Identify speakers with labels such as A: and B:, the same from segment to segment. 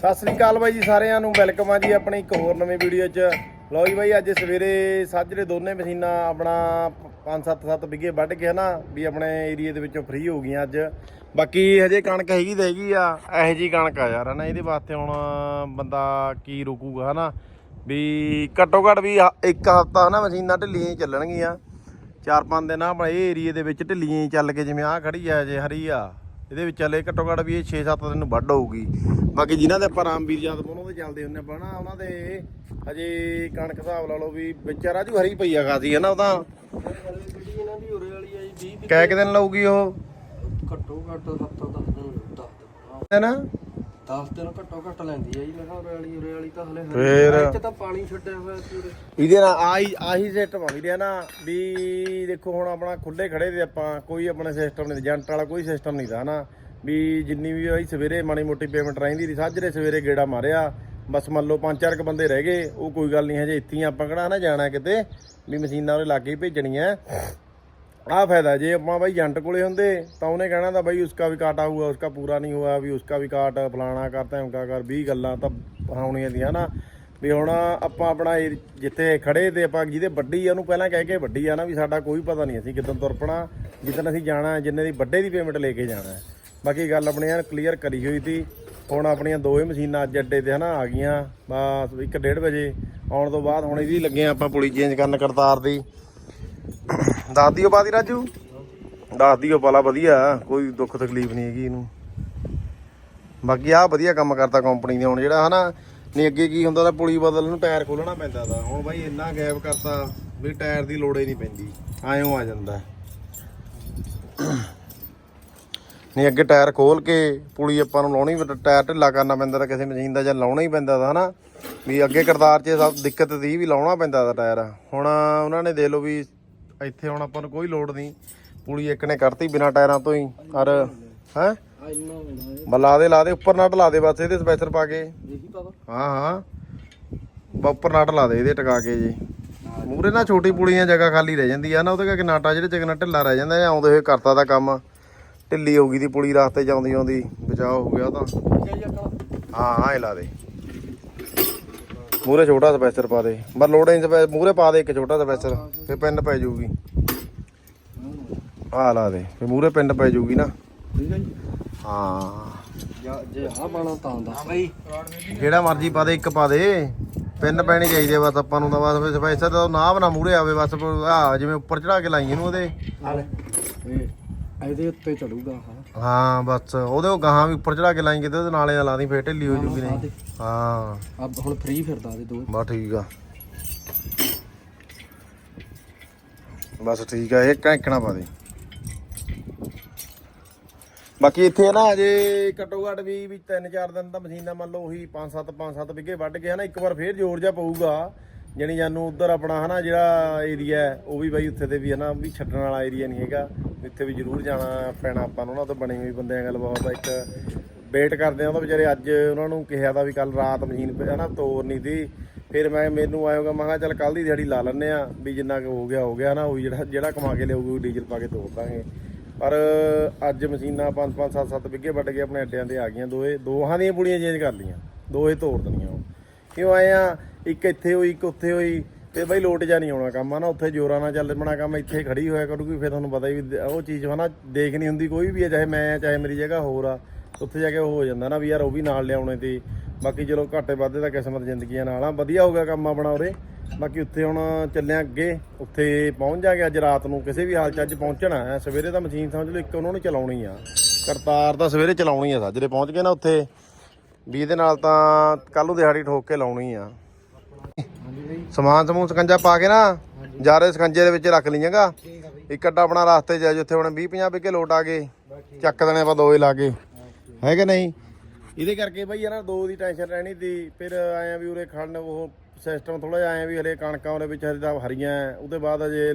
A: ਸਤਿ ਸ੍ਰੀ ਅਕਾਲ ਬਾਈ ਜੀ ਸਾਰਿਆਂ ਨੂੰ, ਵੈਲਕਮ ਆ ਜੀ ਆਪਣੀ ਇੱਕ ਹੋਰ ਨਵੀਂ ਵੀਡੀਓ 'ਚ। ਲਓ ਜੀ ਬਾਈ, ਅੱਜ ਸਵੇਰੇ ਸਾਜਰੇ ਦੋਨੇ ਮਸ਼ੀਨਾਂ ਆਪਣਾ 5-7-7 ਵਿਗੇ ਵੱਢ ਕੇ ਹਨਾ, ਵੀ ਆਪਣੇ ਏਰੀਏ ਦੇ ਵਿੱਚੋਂ ਫ੍ਰੀ ਹੋ ਗਈਆਂ ਅੱਜ। ਬਾਕੀ ਹਜੇ ਕਣਕ ਹੈਗੀ ਤੇ ਹੈਗੀ ਆ, ਇਹੋ ਜੀ ਕਣਕ ਆ ਯਾਰ ਹਨਾ, ਇਹਦੇ ਵਾਸਤੇ ਹੁਣ ਬੰਦਾ ਕੀ ਰੁਕੂਗਾ ਹਨਾ, ਵੀ ਘੱਟੋ ਘੱਟ ਵੀ ਹ- ਇੱਕ ਹਫਤਾ ਹਨਾ ਮਸ਼ੀਨਾਂ ਢਿੱਲੀਆਂ ਹੀ ਚੱਲਣਗੀਆਂ। ਚਾਰ ਪੰਜ ਦਿਨ ਆ ਆਪਣੇ ਇਹ ਏਰੀਏ ਦੇ ਵਿੱਚ ਢਿੱਲੀਆਂ ਹੀ ਚੱਲ ਕੇ ਜਿਵੇਂ ਆਹ ਖੜੀ ਆ, ਜੇ ਹਰੀ ਆ। ਇਹਦੇ ਵਿੱਚ ਚੱਲੇ ਘੱਟੋ ਘੱਟ ਵੀ ਇਹ 6-7 ਦਿਨ ਵੱਢ ਹੋਊਗੀ। ਬਾਕੀ ਜਿਨ੍ਹਾਂ ਦੇ ਆਪਾਂ ਰਾਮਵੀਰ ਜਦ ਉਹਨਾਂ ਦੇ ਚੱਲਦੇ ਹੁੰਨੇ ਆਪਾਂ ਨਾ ਉਹਨਾਂ ਦੇ ਹਜੇ ਕਣਕ ਹਿਸਾਬ ਲਾ ਲਓ ਵੀ ਵਿਚਾਰਾ ਰਾਜੂ ਹਰੀ ਪਈ ਆ ਖਾਸੀ ਹੈ ਨਾ ਉਹ ਤਾਂ?
B: ਇਹਨਾਂ ਦੀ ਉਰੇ ਵਾਲੀ ਆ ਜੀ 20
A: ਕੈ ਕਿ ਦਿਨ ਲਊਗੀ ਉਹ?
B: ਘੱਟੋ ਘੱਟ ਹਫਤਾ 10 ਦਿਨ 10 ਦਿਨ।
A: ਦਿਨ
B: 10 ਦਿਨ ਘੱਟੋ ਘੱਟ ਲੈਂਦੀ ਆ ਜੀ। ਮੈਂ ਕਿਹਾ ਉਰੇ ਵਾਲੀ ਉਰੇ ਵਾਲੀ ਤਾਂ ਹਲੇ
A: ਫੇਰ?
B: ਇੱਥੇ ਤਾਂ ਪਾਣੀ ਛੱਡਿਆ ਹੋਇਆ ਸੀ ਉਰੇ
A: ਇਹਦੇ ਨਾਲ ਆਹੀ ਆਹੀ ਸਿਸਟਮ ਆ ਵੀਰੇ ਨਾ? ਵੀ ਦੇਖੋ ਹੁਣ ਆਪਣਾ ਖੁੱਲੇ ਖੜੇ ਤੇ ਆਪਾਂ ਕੋਈ ਆਪਣੇ ਸਿਸਟਮ ਨਹੀਂ ਏਜੰਟ ਵਾਲਾ ਕੋਈ ਸਿਸਟਮ ਨਹੀਂ ਦਾ ਨਾ? ਵੀ ਜਿੰਨੀ ਵੀ ਸਵੇਰੇ ਮਾੜੀ ਮੋਟੀ ਪੇਮੈਂਟ ਰਹਿੰਦੀ ਸੀ ਸਾਜਰੇ ਸਵੇਰੇ ਗੇੜਾ ਮਾਰਿਆ। ਬਸ ਮੰਨ ਲਓ ਪੰਜ ਚਾਰ ਕ ਬੰਦੇ ਰਹਿ ਗਏ ਉਹ ਕੋਈ ਗੱਲ ਨਹੀਂ ਹਜੇ ਇੱਥੇ ਹੀ ਆਪਾਂ ਕਿਹੜਾ ਨਾ ਜਾਣਾ ਕਿਤੇ? ਵੀ ਮਸ਼ੀਨਾਂ ਉਹਦੇ ਲਾਗੇ ਹੀ ਭੇਜਣੀਆਂ। ਆ ਫਾਇਦਾ ਜੇ ਆਪਾਂ ਬਾਈ ਜੰਟ ਕੋਲੇ ਹੁੰਦੇ, ਤਾਂ ਉਹਨੇ ਕਹਿਣਾ ਤਾਂ ਬਾਈ ਉਸਕਾ ਵੀ ਕਾਟਾ ਹੁਆ ਉਸਕਾ ਪੂਰਾ ਨਹੀਂ ਹੋਇਆ, ਵੀ ਉਸਕਾ ਵੀ ਕਾਟ ਫਲਾਣਾ ਕਰਤਾ ਹਮਕਾ ਕਰ 20 ਗੱਲਾਂ ਤਾਂ ਹੋਣੀਆਂ ਦੀਆਂ ਨਾ। ਵੀ ਹੁਣ ਆਪਾਂ ਆਪਣਾ ਇਹ ਜਿੱਥੇ ਖੜੇ ਤੇ ਆਪਾਂ ਜਿਹਦੇ ਵੱਡੀ ਆ, ਉਹਨੂੰ ਪਹਿਲਾਂ ਕਹਿ ਕੇ ਵੱਡੀ ਆ ਨਾ, ਵੀ ਸਾਡਾ ਕੋਈ ਪਤਾ ਨਹੀਂ ਅਸੀਂ ਕਿੱਦਣ ਤੁਰਪਣਾ ਜਿੱਦਣ ਅਸੀਂ ਜਾਣਾ, ਜਿੰਨੇ ਦੀ ਵੱਡੇ ਦੀ ਪੇਮੈਂਟ ਲੈ ਕੇ ਜਾਣਾ। ਬਾਕੀ ਗੱਲ ਆਪਣੀ ਐਨ ਕਲੀਅਰ ਕਰੀ ਹੋਈ ਸੀ, ਹੁਣ ਆਪਣੀਆਂ ਦੋਵੇਂ ਮਸ਼ੀਨਾਂ ਅੱਜ ਅੱਡੇ ਤੇ ਹਨਾ ਆ ਗਈਆਂ, ਬਸ 1:30 ਵਜੇ ਆਉਣ ਤੋਂ ਬਾਅਦ ਹੁਣ ਇਹਦੀ ਲੱਗੇ ਆਪਾਂ ਪੁਲੀ ਚੇਂਜ ਕਰਨ ਕਰਤਾਰ ਦੀ। ਦੱਸ ਦਿਓ ਬਾਦੀ ਰਾਜੂ। ਦੱਸ ਦਿਓ ਪਾਲਾ ਵਧੀਆ, ਕੋਈ ਦੁੱਖ ਤਕਲੀਫ ਨਹੀਂ ਹੈਗੀ ਇਹਨੂੰ। ਬਾਕੀ ਆ ਵਧੀਆ ਕੰਮ ਕਰਤਾ ਕੰਪਨੀ ਨੇ ਹੁਣ ਜਿਹੜਾ ਹਨਾ, ਨਹੀਂ ਅੱਗੇ ਕੀ ਹੁੰਦਾ ਤਾਂ ਪੁਲੀ ਬਦਲਣ ਨੂੰ ਟਾਇਰ ਖੋਲਣਾ ਪੈਂਦਾ ਦਾ ਹੁਣ ਬਾਈ ਇੰਨਾ ਗੈਪ ਕਰਤਾ, ਵੀ ਟਾਇਰ ਦੀ ਲੋੜ ਹੀ ਨਹੀਂ ਪੈਂਦੀ। ਐਂ ਆ ਜਾਂਦਾ। ਨਹੀਂ ਅੱਗੇ ਟਾਇਰ ਖੋਲ ਕੇ ਪੁਲੀ ਆਪਾਂ ਨੂੰ ਲਾਉਣੀ ਵੀ ਟਾਇਰ ਢਿੱਲਾ ਕਰਨਾ ਪੈਂਦਾ ਤਾਂ ਕਿਸੇ ਮਸ਼ੀਨ ਦਾ ਜਾਂ ਲਾਉਣਾ ਹੀ ਪੈਂਦਾ ਦਾ ਹਨਾ। ਵੀ ਅੱਗੇ ਕਰਤਾਰ 'ਚ ਸਭ ਦਿੱਕਤ ਦੀ ਵੀ ਲਾਉਣਾ ਪੈਂਦਾ ਦਾ ਟਾਇਰ। ਹੁਣ ਉਹਨਾਂ ਨੇ ਦੇ ਲਓ ਵੀ ਇੱਥੇ ਹੁਣ ਆਪਾਂ ਨੂੰ ਕੋਈ ਲੋਡ ਨਹੀਂ। ਪੁਲੀ ਇੱਕ ਨੇ ਕਰਤੀ ਬਿਨਾ ਟਾਇਰਾਂ ਤੋਂ ਹੀ। ਔਰ, ਹੈ?
B: ਆ
A: ਦੇ, ਲਾ ਦੇ, ਉੱਪਰ ਨਟ ਲਾ ਦੇ ਬਸ, ਇਹਦੇ ਸਪੈਸ਼ਲ ਪਾ ਕੇ। ਹਾਂ ਹਾਂ। ਬਾ ਉੱਪਰ ਨਟ ਲਾ ਦੇ, ਇਹਦੇ ਟਿਕਾ ਕੇ ਜੀ। ਮੂਰੇ ਨਾ ਛੋਟੀ ਪੁਲੀਆਂ ਜਗ੍ਹਾ ਖਾਲੀ ਰਹਿ ਜਾਂਦੀ ਆ ਨਾ, ਉਹਦੇ ਕਰਕੇ ਨਾਟਾ ਜਿਹੜੇ ਚਗਨਾ ਢਿੱਲਾ ਰਹਿ ਜਾਂਦਾ ਆਉਂਦੇ ਹੋਏ ਕਰਤਾ ਦਾ ਕੰਮ। ਢਿੱਲੀ ਹੋ ਗਈ ਦੀ ਪੁਲੀ, ਰਸਤੇ ਚ ਆਉਂਦੀ ਆਉਂਦੀ ਬਚਾਅ ਹੋ ਗਿਆ ਤਾਂ। ਹਾਂ ਹਾਂ, ਇਹ ਲਾ ਦੇ। ਮੂਰੇ ਛੋਟਾ ਸਪੈਸਰ ਪਾ ਦੇ। ਬਸ ਲੋੜੇ ਮੂਰੇ ਪਾ ਦੇ ਇੱਕ ਛੋਟਾ ਸਪੈਸਰ ਫੇ ਪਿੰਨ ਪੈ ਜਾਊਗੀ। ਆਹ ਲਾ ਦੇ ਫੇ ਮੂਰੇ ਪਿੰਨ ਪੈ ਜਾਊਗੀ ਨਾ।
B: ਠੀਕ ਹੈ ਜੀ।
A: ਹਾਂ।
B: ਜਾਂ ਜੇ ਆ ਬਾਣਾ ਤਾਂ ਦੱਸ ਬਈ।
A: ਜਿਹੜਾ ਮਰਜ਼ੀ ਪਾ ਦੇ ਇੱਕ ਪਾ ਦੇ। ਪਿੰਨ ਪੈਣੀ ਚਾਹੀਦੀ ਆ ਬਸ ਆਪਾਂ ਨੂੰ ਤਾਂ ਬਸ ਸਪੈਸਰ ਦਾ ਨਾਮ ਨਾ ਮੂਰੇ ਆਵੇ ਬਸ ਆ ਜਿਵੇਂ ਉੱਪਰ ਚੜਾ ਕੇ ਲਾਈ ਇਹਨੂੰ ਉਹਦੇ।
B: ਆ ਇਹਦੇ ਉੱਤੇ ਚੜੂਗਾ ਹਾਂ
A: ਹਾਂ ਬਸ। ਉਹਦੇ ਉਹ ਗਾਹਾਂ ਵੀ ਉੱਪਰ ਚੜਾ ਕੇ ਲਾਈ ਕਿਤੇ ਉਹਦੇ ਨਾਲੇ ਲਾ ਦੀ ਫੇਰ ਢਿੱਲੀ ਹੋ ਜੂਗੀ ਨਹੀਂ। ਹਾਂ।
B: ਆ ਹੁਣ ਫ੍ਰੀ ਫਿਰਦਾ ਦੇ ਦੋ।
A: ਬਸ ਠੀਕ ਆ। ਬਸ ਠੀਕ ਆ ਇਹ ਕੈਂਕਣਾ ਪਾ ਦੇ। ਬਾਕੀ ਇੱਥੇ ਨਾ ਅਜੇ ਘੱਟੋ ਘੱਟ ਵੀ ਵੀ 3-4 ਦਿਨ ਤਾਂ ਮਸ਼ੀਨਾਂ ਮੰਨ ਲਓ ਉਹੀ 5-7 5-7 ਵਿਗੇ ਵੱਢ ਕੇ ਹਨਾ ਇੱਕ ਵਾਰ ਫੇਰ ਜ਼ੋਰ ਜਾ ਪਊਗਾ। ਜਣੀ ਜਾਨੂੰ ਉਧਰ ਆਪਣਾ ਹਨਾ ਜਿਹੜਾ ਏਰੀਆ ਉਹ ਵੀ ਬਾਈ ਉੱਥੇ ਤੇ ਵੀ ਹਨਾ, ਵੀ ਛੱਡਣ ਵਾਲਾ ਏਰੀਆ ਨਹੀਂ ਹੈਗਾ। ਇੱਥੇ ਵੀ ਜ਼ਰੂਰ ਜਾਣਾ ਪੈਣਾ ਆਪਾਂ ਨੂੰ, ਉਹਨਾਂ ਤੋਂ ਬਣੀ ਹੋਈ ਬੰਦਿਆਂ ਗੱਲ ਬਹੁਤ ਆ। ਇੱਕ ਵੇਟ ਕਰਦੇ ਆ ਉਹਦਾ ਵਿਚਾਰੇ ਅੱਜ ਉਹਨਾਂ ਨੂੰ ਕਿਹਾ ਦਾ ਵੀ ਕੱਲ ਰਾਤ ਮਸ਼ੀਨ ਪੇ ਤੋਰ ਨਹੀਂ ਸੀ ਫਿਰ ਮੈਂ ਮੈਨੂੰ ਆਇਓਗਾ ਮੈਂ ਕਿਹਾ ਚੱਲ ਕੱਲ ਦੀ ਦਿਹਾੜੀ ਲਾ ਲੈਣੇ ਆ, ਵੀ ਜਿੰਨਾ ਕੁ ਹੋ ਗਿਆ ਹੋ ਗਿਆ ਨਾ ਉਹ ਜਿਹੜਾ ਜਿਹੜਾ ਕਮਾ ਕੇ ਲਿਆਊਗੀ, ਉਹ ਡੀਜ਼ਲ ਪਾ ਕੇ ਤੋਰ ਦਾਂਗੇ। ਪਰ ਅੱਜ ਮਸ਼ੀਨਾਂ 5 5 7 7 ਵਿੱਗੇ ਵੱਢ ਕੇ ਆਪਣੇ ਅੱਡਿਆਂ ਤੇ ਆ ਗਈਆਂ ਦੋਏ ਦੋਹਾਂ ਦੀਆਂ ਪੁੜੀਆਂ ਚੇਂਜ ਕਰ ਲਈਆਂ ਦੋਏ ਤੋੜ ਦਣੀਆਂ ਉਹ। ਕਿਉਂ ਆਏ ਆ? ਇੱਕ ਇੱਥੇ ਹੋਈ, ਇੱਕ ਉੱਥੇ ਹੋਈ, ਤੇ ਬਈ ਲੋਟ ਜਾ ਨਹੀਂ ਆਉਣਾ ਕੰਮ ਆ ਨਾ ਉੱਥੇ ਜੋਰਾਂ ਨਾਲ ਚੱਲ ਬਣਾ ਕੰਮ, ਇੱਥੇ ਖੜੀ ਹੋਇਆ ਕਰੂਗੀ, ਫਿਰ ਤੁਹਾਨੂੰ ਪਤਾ ਹੀ ਵੀ ਉਹ ਚੀਜ਼ ਹਨਾ, ਦੇਖ ਨਹੀਂ ਹੁੰਦੀ ਕੋਈ ਵੀ ਹੈ ਚਾਹੇ ਮੈਂ ਆ, ਚਾਹੇ ਮੇਰੀ ਜਗ੍ਹਾ ਹੋਰ ਆ ਉੱਥੇ ਜਾ ਕੇ ਉਹ ਹੋ ਜਾਂਦਾ ਨਾ ਵੀ ਯਾਰ ਉਹ ਵੀ ਨਾਲ ਲਿਆਉਣੇ ਤੇ, ਬਾਕੀ ਚਲੋ ਘਾਟੇ ਵਾਧੇ ਦਾ ਕਿਸਮਤ ਜ਼ਿੰਦਗੀਆਂ ਨਾਲ ਆ, ਵਧੀਆ ਹੋ ਗਿਆ ਕੰਮ ਆਪਣਾ ਉਰੇ, ਬਾਕੀ ਉੱਥੇ ਹੁਣ ਚੱਲਿਆ ਅੱਗੇ, ਉੱਥੇ ਪਹੁੰਚ ਜਾਗੇ ਅੱਜ ਰਾਤ ਨੂੰ, ਕਿਸੇ ਵੀ ਹਾਲ ਚ ਅੱਜ ਪਹੁੰਚਣਾ ਹੈ, ਸਵੇਰੇ ਤਾਂ ਮਸ਼ੀਨ ਸਮਝ ਲਓ ਇੱਕ ਉਹਨਾਂ ਨੇ ਚਲਾਉਣੀ ਆ, ਕਰਤਾਰ ਤਾਂ ਸਵੇਰੇ ਚਲਾਉਣੀ ਆ, ਸਾਜਰੇ ਪਹੁੰਚ ਗਏ ਨਾ ਉੱਥੇ, ਵੀ ਇਹਦੇ ਨਾਲ ਤਾਂ ਕੱਲ ਨੂੰ ਦਿਹਾੜੀ ਠੋਕ ਕੇ ਲਾਉਣੀ ਆ। ਸਮਾਨ ਸਮੂਹ ਸਕੰਜਾ ਪਾ ਕੇ ਨਾ ਜਾਰੇ ਸਕੰਜੇ ਦੇ ਵਿੱਚ ਰੱਖ ਲਈਏਗਾ ਇੱਕ ਅੱਡਾ ਆਪਣਾ ਰਾਸਤੇ 'ਚ ਆ ਜਿੱਥੇ ਹੁਣ 20 50 ਵਿਕੇ ਲੋਟ ਆ ਗਏ। ਚੱਕ ਦੇਣੇ ਆਪਾਂ ਦੋਏ ਲਾ ਕੇ। ਹੈ ਕਿ ਨਹੀਂ? ਇਹਦੇ ਕਰਕੇ ਬਈ ਯਾਰ ਦੋ ਦੀ ਟੈਨਸ਼ਨ ਰਹਿਣੀ ਦੀ ਫਿਰ ਆਏ ਆ ਵੀ ਉਰੇ ਖੜਨ ਉਹ ਸਿਸਟਮ ਥੋੜਾ ਜਿਹਾ ਆਏ ਆ ਵੀ ਹਲੇ ਕਣਕਾਂ ਉਹਦੇ ਵਿੱਚ ਹਲੇ ਤਾਂ ਹਰੀਆਂ। ਉਹਦੇ ਬਾਅਦ ਅਜੇ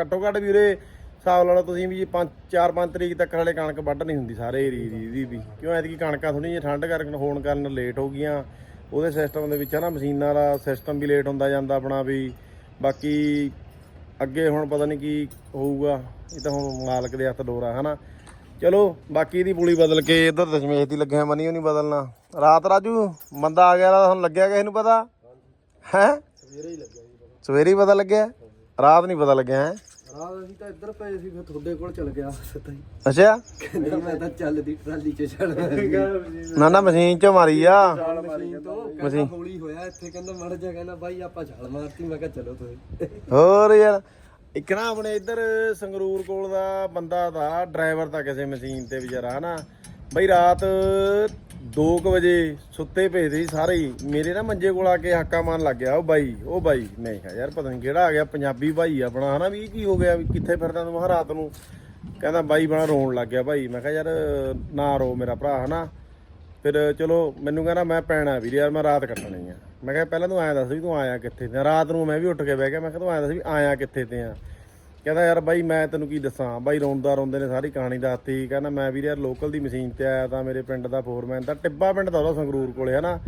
A: ਘੱਟੋ ਘੱਟ ਵੀ ਉਰੇ ਹਿਸਾਬ ਲਾ ਲਓ ਤੁਸੀਂ ਵੀ 5 4 5 ਤਰੀਕ ਤੱਕ ਹਲੇ ਕਣਕ ਵੱਢ ਨਹੀਂ ਹੁੰਦੀ ਸਾਰੇ ਏਰੀਏ ਦੀ ਵੀ। ਕਿਉਂ? ਐਤਕੀ ਕਣਕਾਂ ਥੋੜੀ ਜਿਹੀ ਠੰਡ ਕਰਕੇ ਹੋਣ ਕਾਰਨ ਲੇਟ ਹੋ ਗਈਆਂ। ਉਹਦੇ ਸਿਸਟਮ ਦੇ ਵਿੱਚ ਹੈ ਨਾ ਮਸ਼ੀਨਾਂ ਦਾ ਸਿਸਟਮ ਵੀ ਲੇਟ ਹੁੰਦਾ ਜਾਂਦਾ ਆਪਣਾ ਵੀ। ਬਾਕੀ ਅੱਗੇ ਹੁਣ ਪਤਾ ਨਹੀਂ ਕੀ ਹੋਊਗਾ ਇਹ ਤਾਂ ਹੁਣ ਮਾਲਕ ਦੇ ਹੱਥ ਡੋਰਾ ਹਨਾ ਚਲੋ ਬਾਕੀ ਇਹਦੀ ਪੁਲੀ ਬਦਲ ਕੇ ਇਧਰ ਦਸ਼ਮੇਸ਼ ਦੀ ਲੱਗਿਆ ਮਨੀ ਉਹ ਨਹੀਂ ਬਦਲਣਾ। ਰਾਤ ਰਾਜੂ ਮੰਦਾ ਆ ਗਿਆ ਤੁਹਾਨੂੰ ਲੱਗਿਆ ਕਿਸੇ ਨੂੰ ਪਤਾ? ਹੈ?
B: ਸਵੇਰੇ ਹੀ ਲੱਗਿਆ
A: ਸਵੇਰੇ ਹੀ ਪਤਾ ਲੱਗਿਆ? ਰਾਤ ਨਹੀਂ ਪਤਾ ਲੱਗਿਆ ਹੈ?
B: ਰਾਤ ਅਸੀਂ ਤਾਂ ਇੱਧਰ ਪਏ ਸੀ ਫਿਰ ਤੁਹਾਡੇ ਕੋਲ ਚਲ ਗਿਆ ਸਿੱਧਾ ਹੀ।
A: ਅੱਛਾ?
B: ਕਹਿੰਦਾ ਮੈਂ ਤਾਂ ਚੱਲਦੀ ਟਰਾਲੀ 'ਚ ਚੜ
A: ਨਾ ਨਾ ਮਸ਼ੀਨ ਚ ਮਾਰੀ ਆ।
B: ਮਸ਼ੀਨ ਤੋਂ ਕਹਿੰਦਾ ਹੌਲੀ ਹੋਇਆ ਇੱਥੇ ਕਹਿੰਦਾ ਮੜ ਜਾ ਕਹਿੰਦਾ ਬਾਈ ਆਪਾਂ ਛਾਲ ਮਾਰਤੀ ਮੈਂ ਕਿਹਾ ਚਲੋ ਤੁਸੀਂ।
A: ਹੋਰ ਯਾਰ। ਇੱਕ ਨਾ ਆਪਣੇ ਇੱਧਰ ਸੰਗਰੂਰ ਕੋਲ ਦਾ ਬੰਦਾ ਦਾ ਡਰਾਈਵਰ ਤਾਂ ਕਿਸੇ ਮਸ਼ੀਨ ਤੇ ਵਿਚਾਰਾ ਹਨਾ? ਬਈ ਰਾਤ 2 ਵਜੇ ਸੁੱਤੇ ਪਏ ਸੀ ਸਾਰੇ ਹੀ। ਮੇਰੇ ਨਾ ਮੰਜੇ ਕੋਲ ਆ ਕੇ ਹਾਕਾ ਮਾਰਨ ਲੱਗ ਗਿਆ। ਉਹ ਬਾਈ ਉਹ ਬਾਈ ਮੈਂ ਕਿਹਾ ਯਾਰ, ਪਤਾ ਨਹੀਂ ਕਿਹੜਾ ਆ ਗਿਆ, ਪੰਜਾਬੀ ਭਾਈ ਆਪਣਾ, ਹਨਾ ਵੀ ਕੀ ਹੋ ਗਿਆ, ਵੀ ਕਿੱਥੇ ਫਿਰਦਾ ਤੂੰ ਮੈਂ ਕਿਹਾ ਰਾਤ ਨੂੰ। ਕਹਿੰਦਾ ਬਾਈ ਬਣਾ ਰੋਣ ਲੱਗ ਗਿਆ ਭਾਈ। ਮੈਂ ਕਿਹਾ ਯਾਰ, ਨਾ ਰੋ ਮੇਰਾ ਭਰਾ, ਹਨਾ। ਫਿਰ ਚਲੋ, ਮੈਨੂੰ ਕਹਿੰਦਾ, ਮੈਂ ਪੈਣਾ ਵੀਰ, ਯਾਰ, ਮੈਂ ਰਾਤ ਕੱਟਣੀ ਆ। ਮੈਂ ਕਿਹਾ, ਪਹਿਲਾਂ ਤੂੰ ਆਇਆ ਦੱਸ ਵੀ ਤੂੰ ਆਇਆ ਕਿੱਥੇ ਤੇ ਰਾਤ ਨੂੰ ਮੈਂ ਵੀ ਉੱਠ ਕੇ ਬਹਿ ਗਿਆ। ਮੈਂ ਕਿਹਾ, ਤੂੰ ਆਇਆ ਦੱਸ ਵੀ ਆਇਆ ਕਿੱਥੇ ਤੇ ਆ? ਕਹਿੰਦਾ ਯਾਰ ਬਾਈ ਮੈਂ ਤੈਨੂੰ ਕੀ ਦੱਸਾਂ, ਬਾਈ ਰੋਂਦਾ ਰੋਂਦੇ ਨੇ ਸਾਰੀ ਕਹਾਣੀ ਦੱਸਤੀ। ਕਹਿੰਦਾ ਮੈਂ ਵੀਰ ਯਾਰ ਲੋਕਲ ਦੀ ਮਸ਼ੀਨ ਤੇ ਆਇਆ ਤਾਂ ਮੇਰੇ ਪਿੰਡ ਦਾ ਫੋਰਮੈਨ ਤਾਂ ਟਿੱਬਾ ਪਿੰਡ ਦਾ ਉਹਦਾ ਸੰਗਰੂਰ ਕੋਲੇ, ਹਨਾ?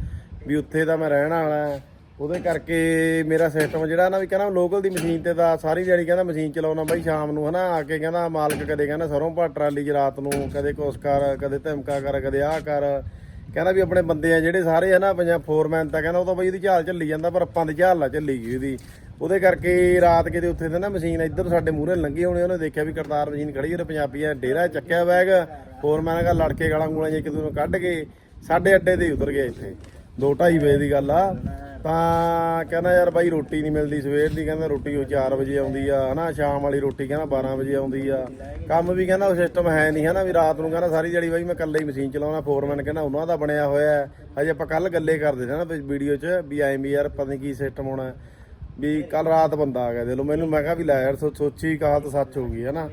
A: ਵੀ ਉੱਥੇ ਦਾ ਮੈਂ ਰਹਿਣ ਵਾਲਾ ਉਹਦੇ ਕਰਕੇ ਮੇਰਾ ਸਿਸਟਮ ਜਿਹੜਾ ਨਾ ਵੀ ਕਹਿੰਦਾ ਲੋਕਲ ਦੀ ਮਸ਼ੀਨ ਤੇ ਤਾਂ ਸਾਰੀ ਦਿਹਾੜੀ ਕਹਿੰਦਾ ਮਸ਼ੀਨ ਚਲਾਉਣਾ ਬਾਈ ਸ਼ਾਮ ਨੂੰ, ਹਨਾ? ਆ ਕੇ ਕਹਿੰਦਾ ਮਾਲਕ ਕਦੇ ਕਹਿੰਦਾ ਸਰੋਂ ਪਾ ਟਰਾਲੀ 'ਚ ਰਾਤ ਨੂੰ, ਕਦੇ ਕੁਛ ਕਰ, ਕਦੇ ਧਮਕਾ ਕਰ, ਕਦੇ ਆਹ ਕਰ। ਕਹਿੰਦਾ ਵੀ ਆਪਣੇ ਬੰਦੇ ਆ ਜਿਹੜੇ ਸਾਰੇ, ਹਨਾ? ਪੰਜਾਬ ਫੋਰਮੈਨ ਤਾਂ ਕਹਿੰਦਾ ਉਹ ਤਾਂ ਬਾਈ ਉਹਦੀ ਝਾਲ ਚੱਲੀ ਜਾਂਦਾ, ਪਰ ਆਪਾਂ ਦੀ ਝਾਲ ਨਾ ਚੱਲੀ ਗਈ ਉਹਦੀ। ਉਹਦੇ ਕਰਕੇ ਰਾਤ ਕਿਤੇ ਉੱਥੇ ਤੇ ਨਾ ਮਸ਼ੀਨ ਇੱਧਰ ਸਾਡੇ ਮੂਹਰੇ ਲੰਘੀ ਹੋਣੀ ਉਹਨੇ ਦੇਖਿਆ ਵੀ ਕਰਤਾਰ ਮਸ਼ੀਨ ਖੜੀ ਉਹਨੇ ਪੰਜਾਬੀਆਂ ਡੇਰਾ ਚੱਕਿਆ ਬੈਗ ਫੋਰਮੈਨ ਨਾਲ ਲੜ ਲੜਕੇ ਗਾਲਾਂ ਗੂਲਾਂ ਜੇ ਕਿਤੇ ਨੂੰ ਕੱਢ ਕੇ ਸਾਡੇ ਅੱਡੇ ਤੇ ਹੀ ਉਤਰ ਗਿਆ ਇੱਥੇ। 2:30 ਵਜੇ ਦੀ ਗੱਲ ਆ। ਤਾਂ ਕਹਿੰਦਾ ਯਾਰ ਬਾਈ ਰੋਟੀ ਨਹੀਂ ਮਿਲਦੀ ਸਵੇਰ ਦੀ, ਕਹਿੰਦਾ ਰੋਟੀ ਉਹ 4 ਵਜੇ ਆਉਂਦੀ ਆ, ਹਨਾ, ਸ਼ਾਮ ਵਾਲੀ ਰੋਟੀ ਕਹਿੰਦਾ 12 ਵਜੇ ਆਉਂਦੀ ਆ। ਕੰਮ ਵੀ ਕਹਿੰਦਾ ਉਹ ਸਿਸਟਮ ਹੈ ਨਹੀਂ, ਹਨਾ, ਵੀ ਰਾਤ ਨੂੰ ਕਹਿੰਦਾ ਸਾਰੀ ਜੜੀ ਬਾਈ ਮੈਂ ਇਕੱਲੇ ਹੀ ਮਸ਼ੀਨ ਚਲਾਉਣਾ ਫੋਰਮੈਨ ਕਹਿੰਦਾ ਉਹਨਾਂ ਦਾ ਬਣਿਆ ਹੋਇਆ। ਹੈ ਹਜੇ ਆਪਾਂ ਕੱਲ ਗੱਲੇ ਕਰਦੇ ਸੀ ਨਾ ਵੀਡੀਓ 'ਚ ਵੀ ਐਂ ਵੀ ਯਾਰ ਪਤਾ ਨਹੀਂ ਕੀ ਸਿਸਟਮ ਹੋਣਾ। ਵੀ ਕੱਲ ਰਾਤ ਬੰਦਾ ਆ ਗਿਆ, ਦੇ ਲੋ ਮੈਨੂੰ ਮੈਂ ਕਿਹਾ ਵੀ ਲੈ ਯਾਰ ਸੋ- ਸੋਚੀ ਕਹਾਤ ਸੱਚ ਹੋ ਗਈ, ਹੈ ਨਾ।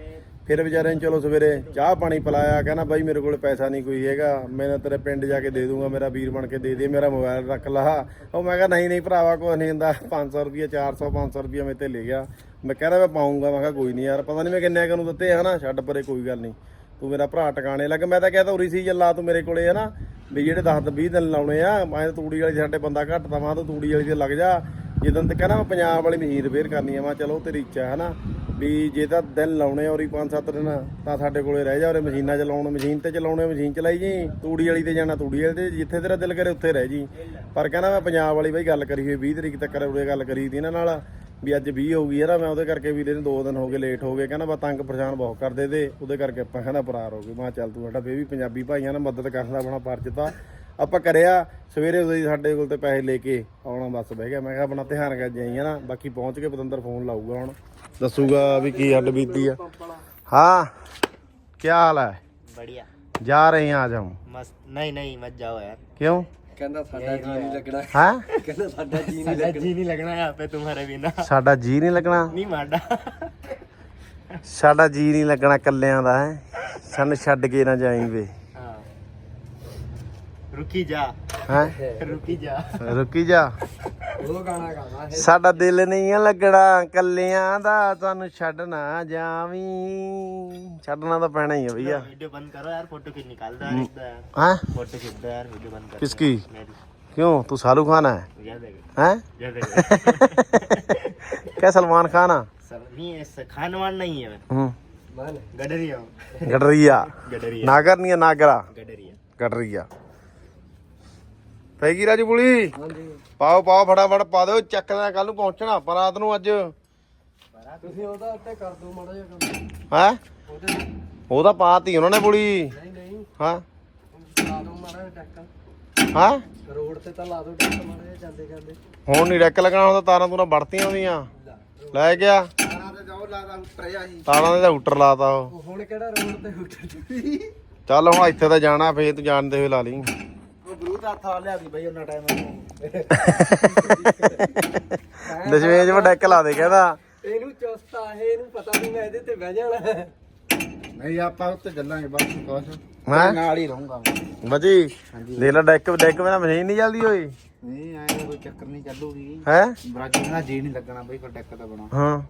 A: ਫਿਰ ਵਿਚਾਰੇ ਨੂੰ ਚਲੋ ਸਵੇਰੇ ਚਾਹ ਪਾਣੀ ਪਿਲਾਇਆ, ਕਹਿੰਦਾ ਬਾਈ ਮੇਰੇ ਕੋਲ ਪੈਸਾ ਨਹੀਂ ਕੋਈ ਹੈਗਾ, ਮੈਂ ਨਾ ਤੇਰੇ ਪਿੰਡ ਜਾ ਕੇ ਦੇ ਦੂੰਗਾ, ਮੇਰਾ ਵੀਰ ਬਣ ਕੇ ਦੇ ਦੇ, ਮੇਰਾ ਮੋਬਾਈਲ ਰੱਖ ਲਾ। ਉਹ ਮੈਂ ਕਿਹਾ, ਨਹੀਂ ਨਹੀਂ ਭਰਾਵਾ ਕੋਈ ਨਹੀਂ ਹੁੰਦਾ। 500 ਰੁਪਏ 400 500 ਰੁਪਏ ਮੈਂ ਤੇ ਲੈ ਗਿਆ। ਮੈਂ ਕਹਿੰਦਾ ਮੈਂ ਪਾਉਂਗਾ। ਮੈਂ ਕਿਹਾ, ਕੋਈ ਨਹੀਂ ਯਾਰ, ਪਤਾ ਨਹੀਂ ਮੈਂ ਕਿੰਨੇ ਕੁ ਨੂੰ ਦਿੱਤੇ ਹਨਾ ਛੱਡ ਪਰੇ, ਕੋਈ ਗੱਲ ਨਹੀਂ। ਤੂੰ ਮੇਰਾ ਭਰਾ ਟਿਕਾਣੇ ਲੱਗ। ਮੈਂ ਤਾਂ ਕਹਿੰਦਾ ਉਰੀ ਸੀ ਜੱਲਾ ਤੂੰ ਮੇਰੇ ਕੋਲੇ ਹਨਾ ਵੀ ਜਿਹੜੇ 10 20 ਦਿਨ ਲਾਉਣੇ ਆ ਮੈਂ ਤੂੜੀ ਵਾਲੀ ਸਾਡੇ ਬੰਦਾ ਘੱਟ ਤਾਂ ਤੂੰ ਤੂੜੀ ਵਾਲੀ ਤੇ ਲੱਗ ਜਾ। ਜਦੋਂ ਤੇ ਕਹਿੰਦਾ ਮੈਂ ਪੰਜਾਬ ਵਾਲੀ ਮਸ਼ੀਨ ਰਿਪੇਅਰ ਕਰਨੀ ਆ, ਮੈਂ ਚਲੋ ਤੇਰੀ ਇੱਛਾ ਹੈ ਨਾ, ਵੀ ਜੇ ਤਾਂ ਦਿਨ ਲਾਉਣੇ ਆ, ਉਰੀ 5-7 ਦਿਨ, ਤਾਂ ਸਾਡੇ ਕੋਲੇ ਰਹਿ ਜਾ, ਉਰੇ ਮਸ਼ੀਨਾਂ ਚਲਾਉਣ, ਮਸ਼ੀਨ ਤੇ ਚਲਾਉਣੇ, ਮਸ਼ੀਨ ਚਲਾਈ ਜੀ ਤੂੜੀ ਵਾਲੀ ਤੇ ਜਾਣਾ, ਤੂੜੀ ਵਾਲੀ ਤੇ, ਜਿੱਥੇ ਤੇਰਾ ਦਿਲ ਕਰੇ ਉੱਥੇ ਰਹਿ ਜੀ ਪਰ ਕਹਿੰਦਾ ਮੈਂ ਪੰਜਾਬ ਵਾਲੀ ਬਈ ਗੱਲ ਕਰੀ ਹੋਈ 20 ਤਰੀਕ ਤੱਕ ਉਰੇ ਗੱਲ ਕਰੀ ਦੀ ਇਹਨਾਂ ਨਾਲ, ਵੀ ਅੱਜ 20 ਹੋ ਗਈ ਹੈ ਨਾ, ਮੈਂ ਉਹਦੇ ਕਰਕੇ ਵੀਰੇ ਨੇ 2 ਦਿਨ ਹੋ ਗਏ ਲੇਟ ਹੋ ਗਏ, ਕਹਿੰਦਾ ਬਾ ਤੰਗ ਪਰੇਸ਼ਾਨ ਬਹੁਤ ਕਰਦੇ ਤੇ, ਉਹਦੇ ਕਰਕੇ ਆਪਾਂ ਕਹਿੰਦਾ ਫਰਾਰ ਹੋ ਗਏ। ਮੈਂ ਕਿਹਾ ਚੱਲ ਤੂੰ ਸਾਡਾ ਫੇਰ ਵੀ ਪੰਜਾਬੀ ਭਾਈਆਂ ਨਾਲ ਮਦਦ ਕਰਨ ਦਾ ਆਪਣਾ ਫਰਜ਼ ਤਾਂ। ਆਪਾਂ ਕਰਿਆ ਸਵੇਰੇ ਉਹਦੇ ਸਾਡੇ ਕੋਲ ਤੇ ਪੈਸੇ ਲੈ ਕੇ ਆਉਣਾ ਬਸ ਬਹਿ ਗਿਆ। ਮੈਂ ਕਿਹਾ ਆਪਣਾ ਧਿਆਨ ਕਰ ਜਾਈ ਹਨਾ ਬਾਕੀ ਪਹੁੰਚ ਕੇ ਪਤੰਦਰ ਫੋਨ ਲਾਊਗਾ ਹੁਣ ਦੱਸੂਗਾ ਵੀ ਕੀ ਹੱਡ ਬੀਤੀ ਆ। ਹਾਂ ਕੀ ਹਾਲ ਹੈ?
C: बढ़िया
A: ਜਾ ਰਹੇ ਆ ਜਾਉ
C: मस्त नहीं नहीं मत जाओ यार
A: ਕਿਉਂ?
B: ਕਹਿੰਦਾ ਸਾਡਾ ਜੀ ਨਹੀਂ ਲੱਗਣਾ।
A: ਹਾਂ?
B: ਕਹਿੰਦਾ ਸਾਡਾ ਜੀ नहीं
C: लगना जी नहीं लगना यहाँ पे तुम्हारे बिना
A: ਸਾਡਾ ਜੀ ਨਹੀਂ ਲੱਗਣਾ।
C: नहीं मारना
A: ਸਾਡਾ ਜੀ ਨਹੀਂ ਲੱਗਣਾ ਕੱਲਿਆਂ ਦਾ ਹੈ। ਸਾਨੂੰ ਛੱਡ ਕੇ ਨਾ ਜਾਈ ਵੇ।
C: हाँ रुकी जा
A: ਹੈ
C: रुकी जा
A: ਰੁਕੀ ਜਾ
B: ਉਹ ਗਾਣਾ ਗਾਣਾ
A: ਸਾਡਾ ਦਿਲ ਨਹੀਂ ਆ ਲੱਗਣਾ ਕੱਲਿਆਂ ਦਾ ਤੁਹਾਨੂੰ ਛੱਡਣਾ ਜਾਵੀਂ ਛੱਡਣਾ ਤਾਂ ਪੈਣਾ ਹੀ ਆ ਭਈਆ
C: वीडियो बंद करो यार फोटो खींच निकाल दो यार इधर यार।
A: ਹੈ
C: फोटो खींच दो यार वीडियो बंद कर
A: किसकी
C: मेरी
A: क्यों तू शाहरुख खान है
C: या देगा
A: हैं
C: या देगा
A: क्या सलमान खान है
C: सब नहीं ऐसा खानवान नहीं है मैं
A: हम्म,
B: ਮਾਨ
C: गडरिया हूँ
A: गडरिया
C: गडरिया
A: नागर नहीं है नागरा
C: गडरिया
A: ਗਡਰੀਆ ਪੈਗੀ ਰਾਜੂ ਪੁਲੀ
B: ਹਾਂਜੀ।
A: ਪਾਓ ਪਾਓ ਫਟਾਫਟ ਪਾ ਦਿਓ ਚੱਕ ਲੈ ਕੱਲ ਨੂੰ ਪਹੁੰਚਣਾ ਆਪਾਂ ਰਾਤ ਨੂੰ ਅੱਜ।
B: ਤੁਸੀਂ ਉਹਦਾ ਉੱਤੇ ਕਰ ਦਿਓ ਮਾੜਾ ਜਿਹਾ ਕੰਮ।
A: ਹੈ?
B: ਉਹਦੇ
A: ਉਹ ਤਾਂ ਪਾਤੀ ਉਹਨਾਂ ਨੇ ਪੁਲੀ
B: ਨਹੀਂ ਨਹੀਂ।
A: ਹਾਂ।
B: ਲਾ ਦਿਓ ਮਾੜਾ ਜਿਹਾ ਟੱਕਾ
A: ਹਾਂ?
B: ਰੋਡ ਤੇ ਤਾਂ ਲਾ ਦਿਓ ਟੱਕਾ ਮਾੜਾ ਜਿਹਾ ਜਾਂਦੇ ਜਾਂਦੇ।
A: ਹੁਣ ਨਹੀਂ ਡੈਕ ਲੱਗਣਾ ਹੁਣ ਤਾਂ ਤਾਰਾਂ ਤੂੰ ਵੜਤੀਆਂ ਉਹਦੀਆਂ। ਲੈ ਗਿਆ।
B: ਤਾਰਾਂ ਤੇ ਜਾਓ ਲਾ ਦਾ ਉੱਤਰਿਆ ਸੀ
A: ਤਾਰਾਂ ਦੇ ਤਾਂ ਹੂਟਰ ਲਾਤਾ ਉਹ।
B: ਉਹ ਹੁਣ ਕਿਹੜਾ ਰੋਡ ਤੇ ਉੱਤਰ
A: ਚੱਲ ਹੁਣ ਇੱਥੇ ਤਾਂ ਜਾਣਾ ਫੇਰ ਤੂੰ ਜਾਣਦੇ ਹੋਏ ਲਾ ਲਈ। ਦਸ਼ਮੇਸ਼ ਵੱਡਾ ਇੱਕ ਲਾ ਦੇ ਕਹਿੰਦਾ।
B: ਇਹਨੂੰ ਚੁਸਤਾ ਇਹ ਇਹਨੂੰ ਪਤਾ ਨਹੀਂ ਮੈਂ ਇਹਦੇ ਤੇ ਬਹਿ ਜਾਣਾ।
D: ਨਹੀਂ ਆਪਾਂ ਉੱਤੇ ਚੱਲਾਂਗੇ ਬਸ ਕੁਛ।
A: ਮੈਂ
D: ਨਾਲ ਹੀ ਰਹੂੰਗਾ।
A: ਬਾਜੀ ਦੇਖ ਲੈ ਡੈਕ ਡੈਕ ਬਿਨਾ ਮਸ਼ੀਨ ਨਹੀਂ ਚੱਲਦੀ ਹੋਈ
D: ਨਹੀਂ ਐ ਕੋਈ ਚੱਕਰ ਨਹੀਂ ਚੱਲੂਗੀ।
A: ਹੈ?
D: ਬਰਾਜੀ ਨਾਲ ਜੀ ਨਹੀਂ ਲੱਗਣਾ ਬਈ ਫਿਰ ਡੈਕ ਦਾ ਬਣਾ।
A: ਹਾਂ।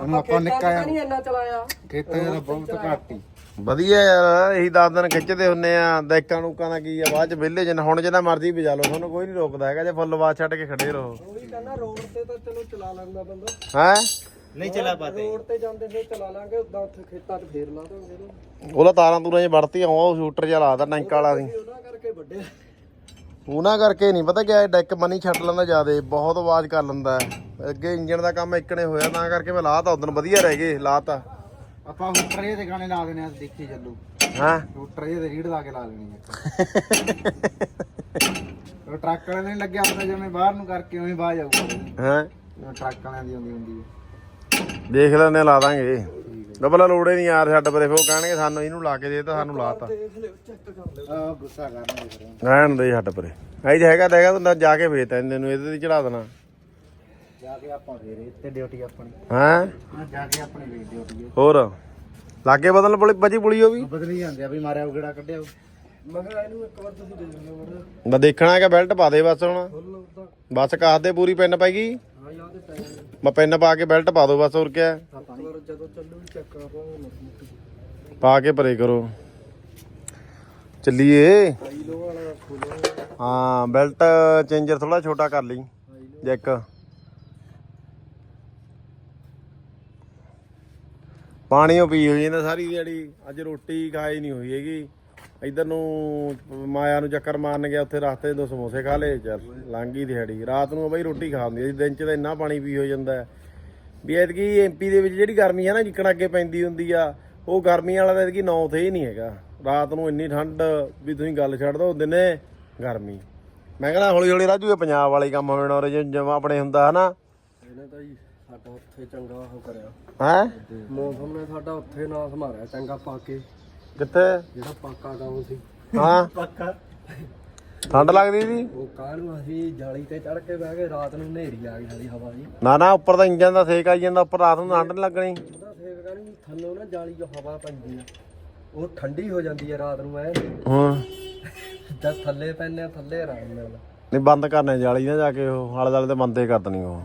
D: ਉਹਨੂੰ ਆਪਾਂ ਨਿੱਕਾ
B: ਨਹੀਂ ਇੰਨਾ ਚਲਾਇਆ।
D: ਖੇਤਾਂ ਦਾ ਬਹੁਤ ਘਾਟੀ
A: ਵਧੀਆ ਯਾਰ ਇਹੀ 10 ਦਿਨ ਖਿੱਚਦੇ ਹੁੰਨੇ ਆ ਦੈਕਾਂ ਨੂਕਾਂ ਦਾ ਕੀ ਆ ਬਾਅਦ ਚ ਵਿਹਲੇ ਜਨ ਹੁਣ ਜਿੰਨਾ ਮਰਜ਼ੀ ਵਜਾ ਲਓ ਤੁਹਾਨੂੰ ਕੋਈ ਨਹੀਂ ਰੋਕਦਾ ਹੈਗਾ ਜੇ ਫੁੱਲ ਬਾਤ ਛੱਡ ਕੇ ਖੜੇ ਰਹੋ।
B: ਉਹੀ ਕਹਿੰਦਾ ਰੋਡ ਤੇ ਤਾਂ ਚਲੋ ਚਲਾ ਲੈਂਦਾ ਬੰਦਾ।
A: ਹੈ?
C: ਨਹੀਂ ਚਲਾ ਪਾਤੇ।
B: ਰੋਡ ਤੇ ਜਾਂਦੇ ਫੇਰ ਚਲਾ ਲਾਂਗੇ ਉਦਾਂ ਉੱਥੇ ਖੇਤਾਂ 'ਚ ਫੇਰ ਲਾ ਦਾਂਗੇ
A: ਉਹਦਾ ਤਾਰਾਂ ਤੂਰਾਂ 'ਚ ਵੜਤੀ ਆਉਂ ਉਹ ਸ਼ੂਟਰ ਜਿਹਾ ਲਾਦਾ ਟੈਂਕ ਵਾਲਾ ਸੀ।
B: ਉਹਨਾਂ ਕਰਕੇ ਵੱਡੇ।
A: ਉਹਨਾਂ ਕਰਕੇ ਨਹੀਂ ਪਤਾ ਕਿਆ ਡੈਕ ਮਨੀ ਛੱਡ ਲੈਂਦਾ ਜਿਆਦੇ ਬਹੁਤ ਆਵਾਜ਼ ਕਰ ਲੈਂਦਾ। ਅੱਗੇ ਇੰਜਣ ਦਾ ਕੰਮ ਇੱਕ ਨੇ ਤਾਂ ਕਰਕੇ ਮੈਂ ਲਾਤਾ ਉਦੋਂ ਵਧੀਆ ਰਹਿ ਗਏ ਲਾਤਾ।
D: ਆਪਾਂ ਹੂਟਰ ਜੇ ਦੇ ਗਾਣੇ ਲਾ ਦੇਣੇ ਆ ਦੇਖੀ ਚੱਲੂ।
A: ਹਾਂ।
D: ਹੂਟਰ ਜੇ ਦੇ ਰੀਡ ਲਾ ਕੇ ਲਾ ਲੈਣੀ ਆ ਉਹ ਟਰੱਕ ਵਾਲੇ ਨੇ ਲੱਗਿਆ ਹੁੰਦਾ ਜਿਵੇਂ ਬਾਹਰ ਨੂੰ ਕਰਕੇ ਉਵੇਂ ਬਾਹ ਜਾਊਗਾ।
A: ਹਾਂ।
D: ਟਰੱਕ ਵਾਲਿਆਂ ਦੀ ਆਉਂਦੀ ਹੁੰਦੀ ਹੈ
A: ਦੇਖ ਲੈਂਦੇ ਲਾ ਦਾਂਗੇ। ਡਬਲ ਲੋੜੇ ਨਹੀਂ ਯਾਰ ਛੱਡ ਪਰੇ ਉਹ ਕਹਿਣਗੇ ਸਾਨੂੰ ਇਹਨੂੰ ਲਾ ਕੇ ਦੇ ਤਾਂ ਸਾਨੂੰ ਲਾਤਾ।
B: ਦੇਖ ਲਿਓ ਚੈੱਕ ਕਰ ਲਿਓ
D: ਆ ਗੁੱਸਾ ਕਰਨਾ ਫਿਰ।
A: ਰਹਿਣ ਦੇ ਛੱਡ ਪਰੇ। ਐ ਜੇ ਹੈਗਾ ਤਾਂ ਹੈਗਾ ਤੂੰ ਜਾ ਕੇ ਵੇਚ ਤੈਨੂੰ ਇਹਦੇ ਤੇ ਚੜਾ ਦੇਣਾ।
D: ਜਾ ਕੇ ਆਪਾਂ ਫੇਰ ਇੱਥੇ ਡਿਊਟੀ ਆਪਣੀ।
A: ਹਾਂ?
D: ਹਾਂ ਜਾ ਕੇ ਆਪਣੀ ਵੇਚ ਡਿਊਟੀ
A: ਹੋਰ? ਲਾਗੇ ਬਦਲ ਬੜੀ ਬਜੀ ਪੁਲੀ ਉਹ ਵੀ?
D: ਬਦਲੀ ਜਾਂਦੇ ਆ ਵੀ ਮਾਰਿਆ ਉਹ ਕਿਹੜਾ ਕੱਢਿਆ ਉਹ।
B: ਮੈਂ ਕਿਹਾ ਇਹਨੂੰ ਇੱਕ ਵਾਰ ਤੁਸੀਂ ਦੇਖ ਲਿਓ
A: ਮੈਂ ਦੇਖਣਾ ਕਿ ਬੈਲਟ ਪਾ ਦੇ ਬਸ ਹੁਣ। ਬਸ ਕਾਸ ਦੇ ਪੂਰੀ ਪਿੰਨ ਪੈ ਗਈ?
B: ਹਾਂ ਯਾਦ
A: ਮੈਂ ਪਿੰਨ ਪਾ ਕੇ ਬੈਲਟ ਪਾ ਦੋ ਬਸ ਹੋਰ ਕਿਆ?
B: ਜਦੋਂ ਚੱਲੂ ਚੈੱਕ ਕਰਾਂਗੇ ਮਸਮੁਕ
A: ਪਾ ਕੇ ਪਰੇ ਕਰੋ। ਚੱਲੀਏ। ਹਾਂ ਬੈਲਟ ਚੇਂਜਰ ਥੋੜਾ ਛੋਟਾ ਕਰ ਲਈ। ਜੈਕ ਪਾਣੀ ਉਹ ਪੀ ਹੋਈ ਜਾਂਦਾ ਸਾਰੀ ਦਿਹਾੜੀ, ਅੱਜ ਰੋਟੀ ਖਾਈ ਨਹੀਂ ਹੋਈ ਹੈਗੀ। ਇਧਰ ਨੂੰ ਮਾਇਆ ਨੂੰ ਚੱਕਰ ਮਾਰਨ ਗਿਆ, ਉੱਥੇ ਰਸਤੇ ਦੋ ਸਮੋਸੇ ਖਾ ਲਏ, ਚੱਲ ਲੰਘ ਗਈ ਦਿਹਾੜੀ। ਰਾਤ ਨੂੰ ਬਈ ਰੋਟੀ ਖਾ ਹੁੰਦੀ ਸੀ ਦਿਨ 'ਚ ਤਾਂ ਇੰਨਾ ਪਾਣੀ ਪੀ ਹੋ ਜਾਂਦਾ ਵੀ ਐਤਕੀ ਐਮਪੀ ਦੇ ਵਿੱਚ ਜਿਹੜੀ ਗਰਮੀ ਹੈ ਨਾ, ਜਿੱਕਣ ਅੱਗੇ ਪੈਂਦੀ ਹੁੰਦੀ ਆ, ਉਹ ਗਰਮੀ ਵਾਲਾ ਤਾਂ ਐਤਕੀ ਨੌ ਤੇ ਹੀ ਨਹੀਂ ਹੈਗਾ। ਰਾਤ ਨੂੰ ਇੰਨੀ ਠੰਡ, ਵੀ ਤੁਸੀਂ ਗੱਲ ਛੱਡ ਦੋ, ਦਿਨੇ ਗਰਮੀ। ਮੈਂ ਕਹਿੰਦਾ ਹੌਲੀ ਹੌਲੀ ਰਾਜੂ, ਇਹ ਪੰਜਾਬ ਵਾਲੇ ਕੰਮ ਹੋਣ ਔਰ ਜਿਵੇਂ ਆਪਣੇ ਹੁੰਦਾ ਹਨਾ।
B: ਇਹਨੇ ਤਾਂ ਜੀ, ਸਾਡਾ ਉੱਥੇ ਚੰਗਾ ਉਹ ਕਰਿਆ।
A: ਹੈ?
B: ਮੌਸਮ ਨੇ ਸਾਡਾ ਉੱਥੇ ਨਾਸ ਮਾਰਿਆ ਚੰਗਾ ਪਾ ਕੇ
A: ਕਿੱਥੇ?
B: ਜਿਹੜਾ ਪਾਕਾ ਗਾਉਂ ਸੀ।
A: ਹਾਂ।
C: ਪਾਕਾ।
A: ਠੰਡ ਲੱਗਦੀ ਸੀ?
B: ਉਹ ਕਾਹਨੂੰ ਅਸੀਂ ਜਾਲੀ ਤੇ ਚੜ ਕੇ ਬਹਿ ਗਏ ਰਾਤ ਨੂੰ ਹਨੇਰੀ ਆ ਗਈ ਸਾਡੀ ਹਵਾ ਦੀ
A: ਨਾ ਨਾ ਉੱਪਰ ਦਾ ਇੰਜਨ ਦਾ ਸੇਕ ਆਈ ਜਾਂਦਾ ਉੱਪਰ ਰਾਤ ਨੂੰ ਠੰਡ ਨਹੀਂ ਲੱਗਣੀ।
B: ਉਹਦਾ ਸੇਕ ਕਹਿੰਦੀ ਥੱਲੋਂ ਨਾ ਜਾਲੀ ਜੋ ਹਵਾ ਪੈਂਦੀ ਆ। ਉਹ ਠੰਡੀ ਹੋ ਜਾਂਦੀ ਆ ਰਾਤ ਨੂੰ ਐ।
A: ਹਾਂ।
B: ਜਦ ਥੱਲੇ ਪੈਨੇ ਥੱਲੇ ਆਰਾਮ ਨਾਲ
A: ਨਹੀਂ ਬੰਦ ਕਰਨੇ ਜਾਲੀ ਨਾ ਜਾ ਕੇ ਉਹ ਆਲੇ ਦਾਲੇ ਤੇ ਬੰਦੇ ਕਰ ਦੇਣੀ ਉਹ।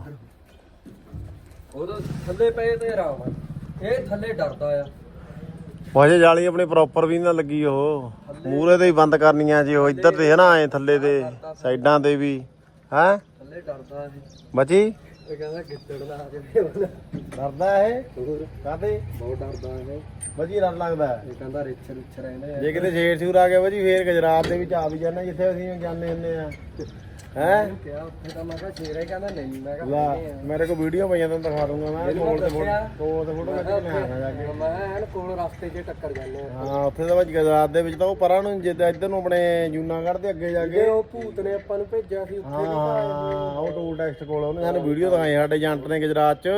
B: ਉਹਦਾ ਥੱਲੇ ਪਏ ਤੇ ਆਰਾਮ ਆ। ਇਹ ਥੱਲੇ ਡਰਦਾ ਆ।
A: ਹਜੇ ਜਾਲੀ ਆਪਣੀ ਪ੍ਰੋਪਰ ਵੀ ਨਾ ਲੱਗੀ ਉਹ। ਮੂਰੇ ਤੇ ਹੀ ਬੰਦ ਕਰਨੀਆਂ ਜੀ ਉਹ ਇੱਧਰ ਤੇ ਹੈ ਨਾ ਐ ਥੱਲੇ ਤੇ ਸਾਈਡਾਂ ਤੇ ਵੀ। ਹੈ?
B: ਥੱਲੇ ਡਰਦਾ ਇਹ।
A: ਬੱਚੀ
B: ਇਹ ਕਹਿੰਦਾ ਗਿੱਦੜ ਜਾਵੇ ਹੁਣ
A: ਡਰਦਾ ਇਹ? ਕਾਤੇ
B: ਬਹੁਤ ਡਰਦਾ ਇਹ।
A: ਬੱਚੀ ਡਰ ਲੱਗਦਾ।
B: ਇਹ ਕਹਿੰਦਾ ਰਿਛ ਰਿਛ ਰਹਿੰਦੇ ਆ।
A: ਜੇ ਕਿਤੇ ਸ਼ੇਰ ਸ਼ੂਰ ਆ ਗਿਆ ਬੱਚੀ ਫੇਰ ਗੁਜਰਾਤ ਦੇ ਵਿੱਚ ਆ ਵੀ ਜਾਣਾ ਜਿੱਥੇ ਅਸੀਂ ਜਾਂਦੇ ਹੁੰਦੇ ਆ। ਹੈ?
B: ਇਹਨੂੰ ਕਿਹਾ ਉੱਥੇ ਤਾਂ ਮੈਂ ਕਿਹਾ ਸ਼ੇਰ ਹੈ ਕਹਿੰਦਾ ਨਹੀਂ ਮੈਂ ਕਿਹਾ
A: ਲਾ
B: ਨਹੀਂ ਆ।
A: ਮੇਰੇ ਕੋਲ ਵੀਡੀਓ ਪਈਆਂ ਤੈਨੂੰ ਦਿਖਾ ਦੂੰਗਾ ਮੈਂ। ਕੋਲ ਤੇ
B: ਦੱਸਿਆ।
A: ਕੋਲ ਤੇ ਫੋਟੋ
B: ਮੈਂ ਕਿਹਾ
A: ਕੇ ਲਿਆਣਾ ਜਾ ਕੇ।
B: ਮੈਂ ਐਨ ਕੋਲ ਰਸਤੇ 'ਚ ਟੱਕਰ ਜਾਂਦੇ ਆ।
A: ਹਾਂ ਉੱਥੇ ਤਾਂ ਭਾਜੀ ਗੁਜਰਾਤ ਦੇ ਵਿੱਚ ਤਾਂ ਉਹ ਪਰਾਂ ਨੂੰ ਜਿੱਦਾਂ ਇੱਧਰ ਨੂੰ ਆਪਣੇ ਜੂਨਾਗੜ੍ਹ ਦੇ ਅੱਗੇ ਜਾ ਕੇ।
B: ਜੇ ਉਹ ਭੂਤ ਨੇ ਆਪਾਂ ਨੂੰ ਭੇਜਿਆ ਸੀ ਉੱਥੇ
A: ਹਾਂ ਉਹ ਟੂਲ ਟੈਕਸਟ ਕੋਲ ਉਹਨੇ ਸਾਨੂੰ ਵੀਡੀਓ ਦਿਖਾਈ ਸਾਡੇ ਏਜੰਟ ਨੇ ਗੁਜਰਾਤ 'ਚ।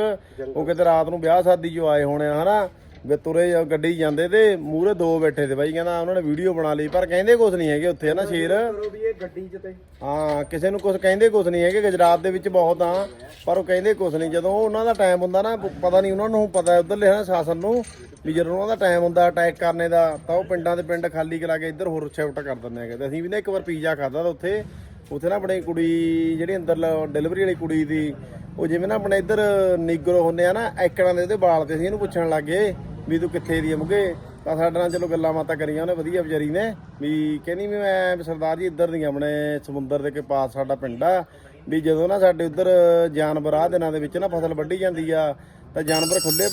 A: ਉਹ ਕਿਤੇ ਰਾਤ ਨੂੰ ਵਿਆਹ ਸ਼ਾਦੀ 'ਚ ਆਏ ਹੋਣੇ ਆ ਹਨਾ? ਵੀ ਤੁਰੇ ਜਾਂ ਗੱਡੀ 'ਚ ਜਾਂਦੇ ਤੇ ਮੂਹਰੇ ਦੋ ਬੈਠੇ ਤੇ ਬਾਈ ਕਹਿੰਦਾ ਉਹਨਾਂ ਨੇ ਵੀਡੀਓ ਬਣਾ ਲਈ ਪਰ ਕਹਿੰਦੇ ਕੁਝ ਨਹੀਂ ਹੈਗੇ ਉੱਥੇ ਹਨਾ ਸ਼ੇਰ?
B: ਕਰੋ ਵੀ ਇਹ ਗੱਡੀ 'ਚ ਤੇ।
A: ਹਾਂ ਕਿਸੇ ਨੂੰ ਕੁਝ ਕਹਿੰਦੇ ਕੁਝ ਨਹੀਂ ਹੈਗੇ ਗੁਜਰਾਤ ਦੇ ਵਿੱਚ ਬਹੁਤ ਆ ਪਰ ਉਹ ਕਹਿੰਦੇ ਕੁਝ ਨਹੀਂ। ਜਦੋਂ ਉਹਨਾਂ ਦਾ ਟਾਈਮ ਹੁੰਦਾ ਨਾ ਪਤਾ ਨਹੀਂ ਉਹਨਾਂ ਨੂੰ ਪਤਾ ਉਧਰਲੇ ਹਨਾ ਸ਼ਾਸਨ ਨੂੰ ਵੀ ਜਦੋਂ ਉਹਨਾਂ ਦਾ ਟਾਈਮ ਹੁੰਦਾ ਅਟੈਕ ਕਰਨੇ ਦਾ ਤਾਂ ਉਹ ਪਿੰਡਾਂ ਦੇ ਪਿੰਡ ਖਾਲੀ ਕਰਾ ਕੇ ਇੱਧਰ ਹੋਰ ਸ਼ਿਫਟ ਕਰ ਦਿੰਦੇ ਹੈਗੇ। ਤੇ ਅਸੀਂ ਵੀ ਨਾ ਇੱਕ ਵਾਰ ਪੀਜ਼ਾ ਖਾਦਾ ਤਾਂ ਉੱਥੇ ਉੱਥੇ ਨਾ ਆਪਣੇ ਕੁੜੀ ਜਿਹੜੀ ਅੰਦਰ ਡਿਲੀਵਰੀ ਵਾਲੀ ਕੁੜੀ ਦੀ ਉਹ ਜਿਵੇਂ ਨਾ ਆਪਣੇ ਇੱਧਰ ਨੀਗਰੋ ਹੁੰਦੇ ਆ ਨਾ ਐਕੜਾਂ ਦੇ ਉਹਦੇ ਵਾਲ ਤੇ ਸੀ ਇਹਨੂੰ ਪੁੱਛਣ ਲੱਗੇ ਵੀ ਤੂੰ ਕਿੱਥੇ ਦੀ ਆ ਮੁਗੇ? ਤਾਂ ਸਾਡੇ ਨਾਲ ਚਲੋ ਗੱਲਾਂ ਬਾਤਾਂ ਕਰੀਆਂ ਉਹਨੇ, ਵਧੀਆ ਵਿਚਾਰੀ ਨੇ। ਵੀ ਕਹਿੰਦੀ ਵੀ ਮੈਂ ਸਰਦਾਰ ਜੀ ਇੱਧਰ ਦੀਆਂ ਆਪਣੇ ਸਮੁੰਦਰ ਦੇ ਕੇ ਪਾਸ ਸਾਡਾ ਪਿੰਡ ਆ। ਵੀ ਜਦੋਂ ਨਾ ਸਾਡੇ ਉੱਧਰ ਜਾਨਵਰ ਆ ਦਿਨਾਂ ਦੇ ਵਿੱਚ ਨਾ ਫਸਲ ਵੱਢੀ ਜਾਂਦੀ ਆ, ਤਾਂ ਜਾਨਵਰ ਖੁੱਲੇ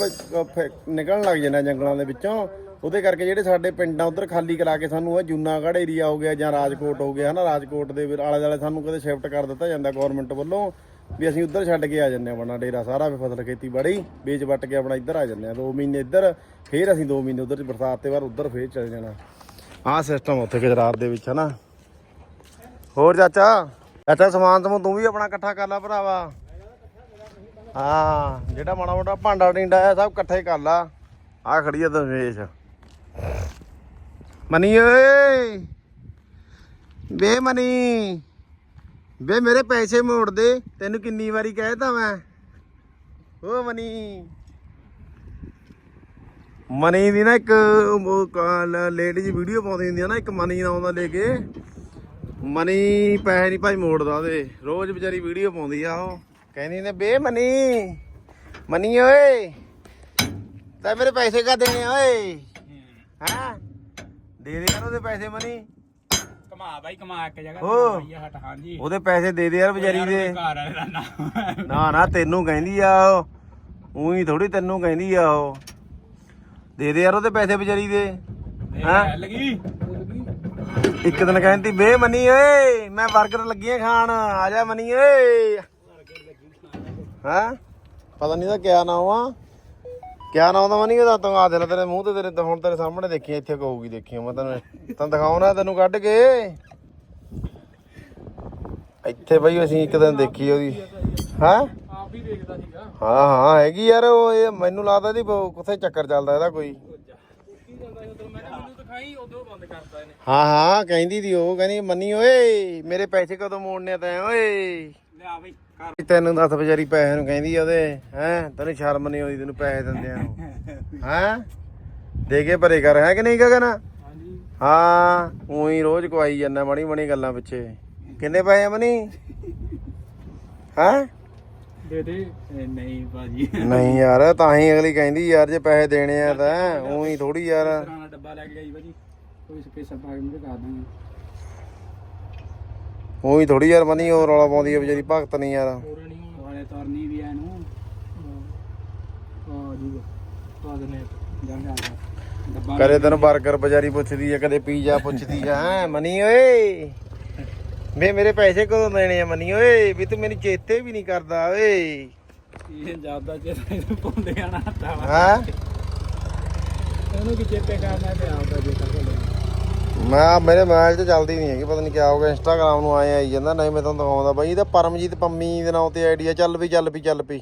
A: ਨਿਕਲਣ ਲੱਗ ਜਾਂਦੇ ਆ ਜੰਗਲਾਂ ਦੇ ਵਿੱਚੋਂ। ਉਹਦੇ ਕਰਕੇ ਜਿਹੜੇ ਸਾਡੇ ਪਿੰਡਾਂ ਉੱਧਰ ਖਾਲੀ ਕਰਾ ਕੇ ਸਾਨੂੰ ਇਹ ਜੂਨਾਗੜ੍ਹ ਏਰੀਆ ਹੋ ਗਿਆ ਜਾਂ ਰਾਜਕੋਟ ਹੋ ਗਿਆ, ਹਨਾ? ਰਾਜਕੋਟ ਦੇ ਆਲੇ ਦੁਆਲੇ ਸਾਨੂੰ ਕਦੇ ਸ਼ਿਫਟ ਕਰ ਦਿੱਤਾ ਜਾਂਦਾ ਗਵਰਨਮੈਂਟ ਵੱਲੋਂ। ਵੀ ਅਸੀਂ ਉੱਧਰ ਛੱਡ ਕੇ ਆ ਜੰਨੇ ਆਪਣਾ ਡੇਰਾ ਸਾਰਾ, ਵੀ ਫਸਲ ਖੇਤੀਬਾੜੀ ਵੇਚ ਵੱਟ ਕੇ ਆਪਣਾ ਇੱਧਰ ਆ ਜੰਨੇ ਆ 2 ਮਹੀਨੇ ਇੱਧਰ, ਫੇਰ ਅਸੀਂ 2 ਮਹੀਨੇ ਉੱਧਰ, ਬਰਸਾਤ ਤੇ ਬਾਅਦ ਉੱਧਰ ਫੇਰ ਚਲੇ ਜਾਣਾ। ਆਹ ਸਿਸਟਮ ਉੱਥੇ ਗੁਜਰਾਤ ਦੇ ਵਿੱਚ, ਹਨਾ? ਹੋਰ ਚਾਚਾ? ਚਾਚਾ, ਸਮਾਨ ਸਮੂਨ ਤੂੰ ਵੀ ਆਪਣਾ ਇਕੱਠਾ ਕਰ ਲੈ ਭਰਾਵਾ। ਹਾਂ, ਜਿਹੜਾ ਮਾੜਾ ਮੋਟਾ ਭਾਂਡਾ ਟਿੰਡਾ ਆ, ਸਭ ਇਕੱਠੇ ਕਰ ਲਾ। ਆ ਖੜੀ ਆ ਦਰਵੇਸ਼। ਮਨੀ ਓਏ! ਵੇ ਮਨੀ! ਵੇ ਮੇਰੇ ਪੈਸੇ ਮੋੜ ਦੇ, ਤੈਨੂੰ ਕਿੰਨੀ ਵਾਰੀ ਕਹਿਤਾ ਮੈਂ। ਓ ਮਨੀ। ਮਨੀ ਦੀ ਨਾ ਇੱਕ ਲੇਡੀ ਜੀ ਵੀਡੀਓ ਪਾਉਂਦੀ ਹੁੰਦੀ ਆ ਨਾ, ਇੱਕ ਮਨੀ ਨਾਮ ਦਾ ਲੈ ਕੇ। ਮਨੀ ਪੈਸੇ ਨਹੀਂ ਭਾਈ ਮੋੜਦਾ ਉਹਦੇ। ਰੋਜ਼ ਵਿਚਾਰੀ ਵੀਡੀਓ ਪਾਉਂਦੀ ਆ ਉਹ। ਕਹਿੰਦੀ ਨੇ ਬੇ ਮਨੀ ਮਨੀ ਓਏ, ਤਾਂ ਮੇਰੇ ਪੈਸੇ ਕਾ ਦੇਣੇ ਆ ਓਏ। ਹਾਂ? ਦੇ ਦੇ ਯਾਰ ਉਹਦੇ ਪੈਸੇ ਮਨੀ।
E: ਕਮਾ ਬਾਈ ਕਮਾ ਇੱਕ ਜਗ੍ਹਾ
A: ਓ।
E: ਤੇ ਹਟ ਹਾਂਜੀ।
A: ਉਹਦੇ ਪੈਸੇ ਦੇ ਦੇ ਯਾਰ ਵਿਚਾਰੀ ਦੇ।
E: ਘਰ ਵਾਲੇ ਦਾ ਨਾਮ
A: ਨਾ ਨਾ ਤੈਨੂੰ ਕਹਿੰਦੀ ਆ ਉਹ। ਉਹੀ ਥੋੜੀ ਤੈਨੂੰ ਕਹਿੰਦੀ ਆ ਉਹ। ਦੇ ਦੇ ਯਾਰ ਉਹਦੇ ਪੈਸੇ ਵਿਚਾਰੀ ਦੇ। ਹੈਂ?
E: ਲੱਗੀ।
A: ਇੱਕ ਦਿਨ ਕਹਿੰਦੀ ਬੇ ਮਨੀ ਓਏ ਮੈਂ 버ਗਰ ਲੱਗੀ ਆ ਖਾਣ। ਆ ਜਾ ਮਨੀ ਓਏ। ਹਾਂ? ਪਤਾ ਨਹੀਂ ਦਾ ਕਿਆ ਨਾਮ ਆ। ਕਿਆ ਨਾਮ ਦਾ ਮਨੀ ਉਹਦਾ? ਤੂੰ ਆ ਦੇ ਲੈ ਤੇਰੇ ਮੂੰਹ ਤੇ ਤੇਰੇ ਤਾਂ ਹੁਣ ਤੇਰੇ ਸਾਹਮਣੇ ਦੇਖੀ ਇੱਥੇ ਕਹੂਗੀ ਦੇਖੀ ਮੈਂ ਤੈਨੂੰ ਤੈਨੂੰ ਦਿਖਾਉਣਾ ਤੈਨੂੰ ਕੱਢ ਕੇ। ਇੱਥੇ ਬਈ ਅਸੀਂ ਇੱਕ ਦਿਨ ਦੇਖੀ ਉਹਦੀ। ਹਾਂ?
E: ਆਪ ਹੀ ਦੇਖਦਾ ਸੀਗਾ।
A: ਹਾਂ ਹਾਂ ਹੈਗੀ ਯਾਰ ਉਹ ਇਹ ਮੈਨੂੰ ਲੱਗਦਾ ਦੀ ਕਿੱਥੇ ਚੱਕਰ ਚੱਲਦਾ ਇਹਦਾ ਕੋਈ। ਹਾਂ ਹਾਂ ਕਹਿੰਦੀ ਦੀ ਉਹ ਕਹਿੰਦੀ ਮੰਨੀ ਓਏ ਮੇਰੇ ਪੈਸੇ ਕਦੋਂ ਮੋੜਨੇ ਤੈਂ ਓਏ?
E: ਲਿਆ ਬਈ ਕਰ।
A: ਤੈਨੂੰ ਦੱਸ ਵਿਚਾਰੀ ਪੈਸੇ ਨੂੰ ਕਹਿੰਦੀ ਆ ਉਹਦੇ ਹੈ? ਤੈਨੂੰ ਸ਼ਰਮ ਨਹੀਂ ਆਉਂਦੀ ਤੈਨੂੰ ਪੈਸੇ ਦਿੰਦਿਆਂ ਨੂੰ ਹੈ? ਦੇ ਕੇ ਭਰੇ ਕਰ ਹੈ ਕਿ ਨਹੀਂ ਗਗਨ?
E: ਹਾਂਜੀ।
A: ਹਾਂ ਉਹੀ ਰੋਜ਼ ਕਵਾਈ ਜਾਂਦਾ ਮਣੀ ਮਣੀ ਗੱਲਾਂ ਪਿੱਛੇ। ਕਿੰਨੇ ਪੈਸੇ ਆ ਮਨੀ? ਹੈ?
E: ਦੇ ਦੇ। ਨਹੀਂ ਬਾਜੀ
A: ਨਹੀਂ ਯਾਰ ਤਾਂ ਹੀ ਅਗਲੀ ਕਹਿੰਦੀ ਯਾਰ ਜੇ ਪੈਸੇ ਦੇਣੇ ਆ ਤਾਂ ਉਹੀ ਥੋੜੀ ਯਾਰ।
E: ਡੱਬਾ ਲੈ ਕੇ ਗਈ ਬਾਜੀ ਕੋਈ ਸਪੇਸ਼ਲ ਪਾ ਕੇ ਦਿਖਾ ਦਾਂਗੇ।
A: ਉਹੀ ਥੋੜੀ ਯਾਰ ਮਨੀ ਉਹ ਰੌਲਾ ਪਾਉਂਦੀ ਆ ਵਿਚਾਰੀ ਭਗਤ ਨਹੀਂ ਯਾਰ।
E: ਵਾਲੇ ਤਰਨੀ ਵੀ ਐ ਨੂੰ ਆ ਜੀ ਪਾ ਦਨੇ ਜਾਂਦੇ ਆ ਡੱਬਾ
A: ਕਦੇ ਤੈਨੂੰ 버ਗਰ ਵਿਚਾਰੀ ਪੁੱਛਦੀ ਆ ਕਦੇ ਪੀਜ਼ਾ ਪੁੱਛਦੀ ਆ ਹੈ ਮਨੀ ਓਏ। ਵੇ ਮੇਰੇ ਪੈਸੇ ਕਦੋਂ ਦੇਣੇ ਆ ਮਨੀ ਓਏ? ਵੀ ਤੂੰ ਮੈਨੂੰ ਚੇਤੇ ਵੀ ਨਹੀਂ ਕਰਦਾ ਓਏ।
E: ਇਹ ਜ਼ਿਆਦਾ ਚਿਰ ਇਹਨੂੰ ਭੁੱਲ ਜਾਣਾ ਤਾਂ ਵਾ
A: ਹਾਂ?
E: ਇਹਨੂੰ ਕੀ ਚੇਤੇ ਕਰਨਾ ਤੇ ਆਪਦਾ ਜੇ ਕਰ
A: ਮੈਂ ਮੇਰੇ ਮੋਬਾਈਲ 'ਚ ਚੱਲਦੀ ਨਹੀਂ ਹੈਗੀ ਪਤਾ ਨਹੀਂ ਕਿਆ ਹੋ ਗਿਆ ਇੰਸਟਾਗ੍ਰਾਮ ਨੂੰ ਆਏ ਆਈ ਜਾਂਦਾ ਨਹੀਂ ਮੈਂ ਤੁਹਾਨੂੰ ਦਿਖਾਉਂਦਾ ਬਾਈ। ਇਹਦਾ ਪਰਮਜੀਤ ਪੰਮੀ ਦੇ ਨਾਂ ਤੇ ਆਈਡੀਆ ਚੱਲ ਵੀ ਚੱਲ ਵੀ ਚੱਲ ਪਈ।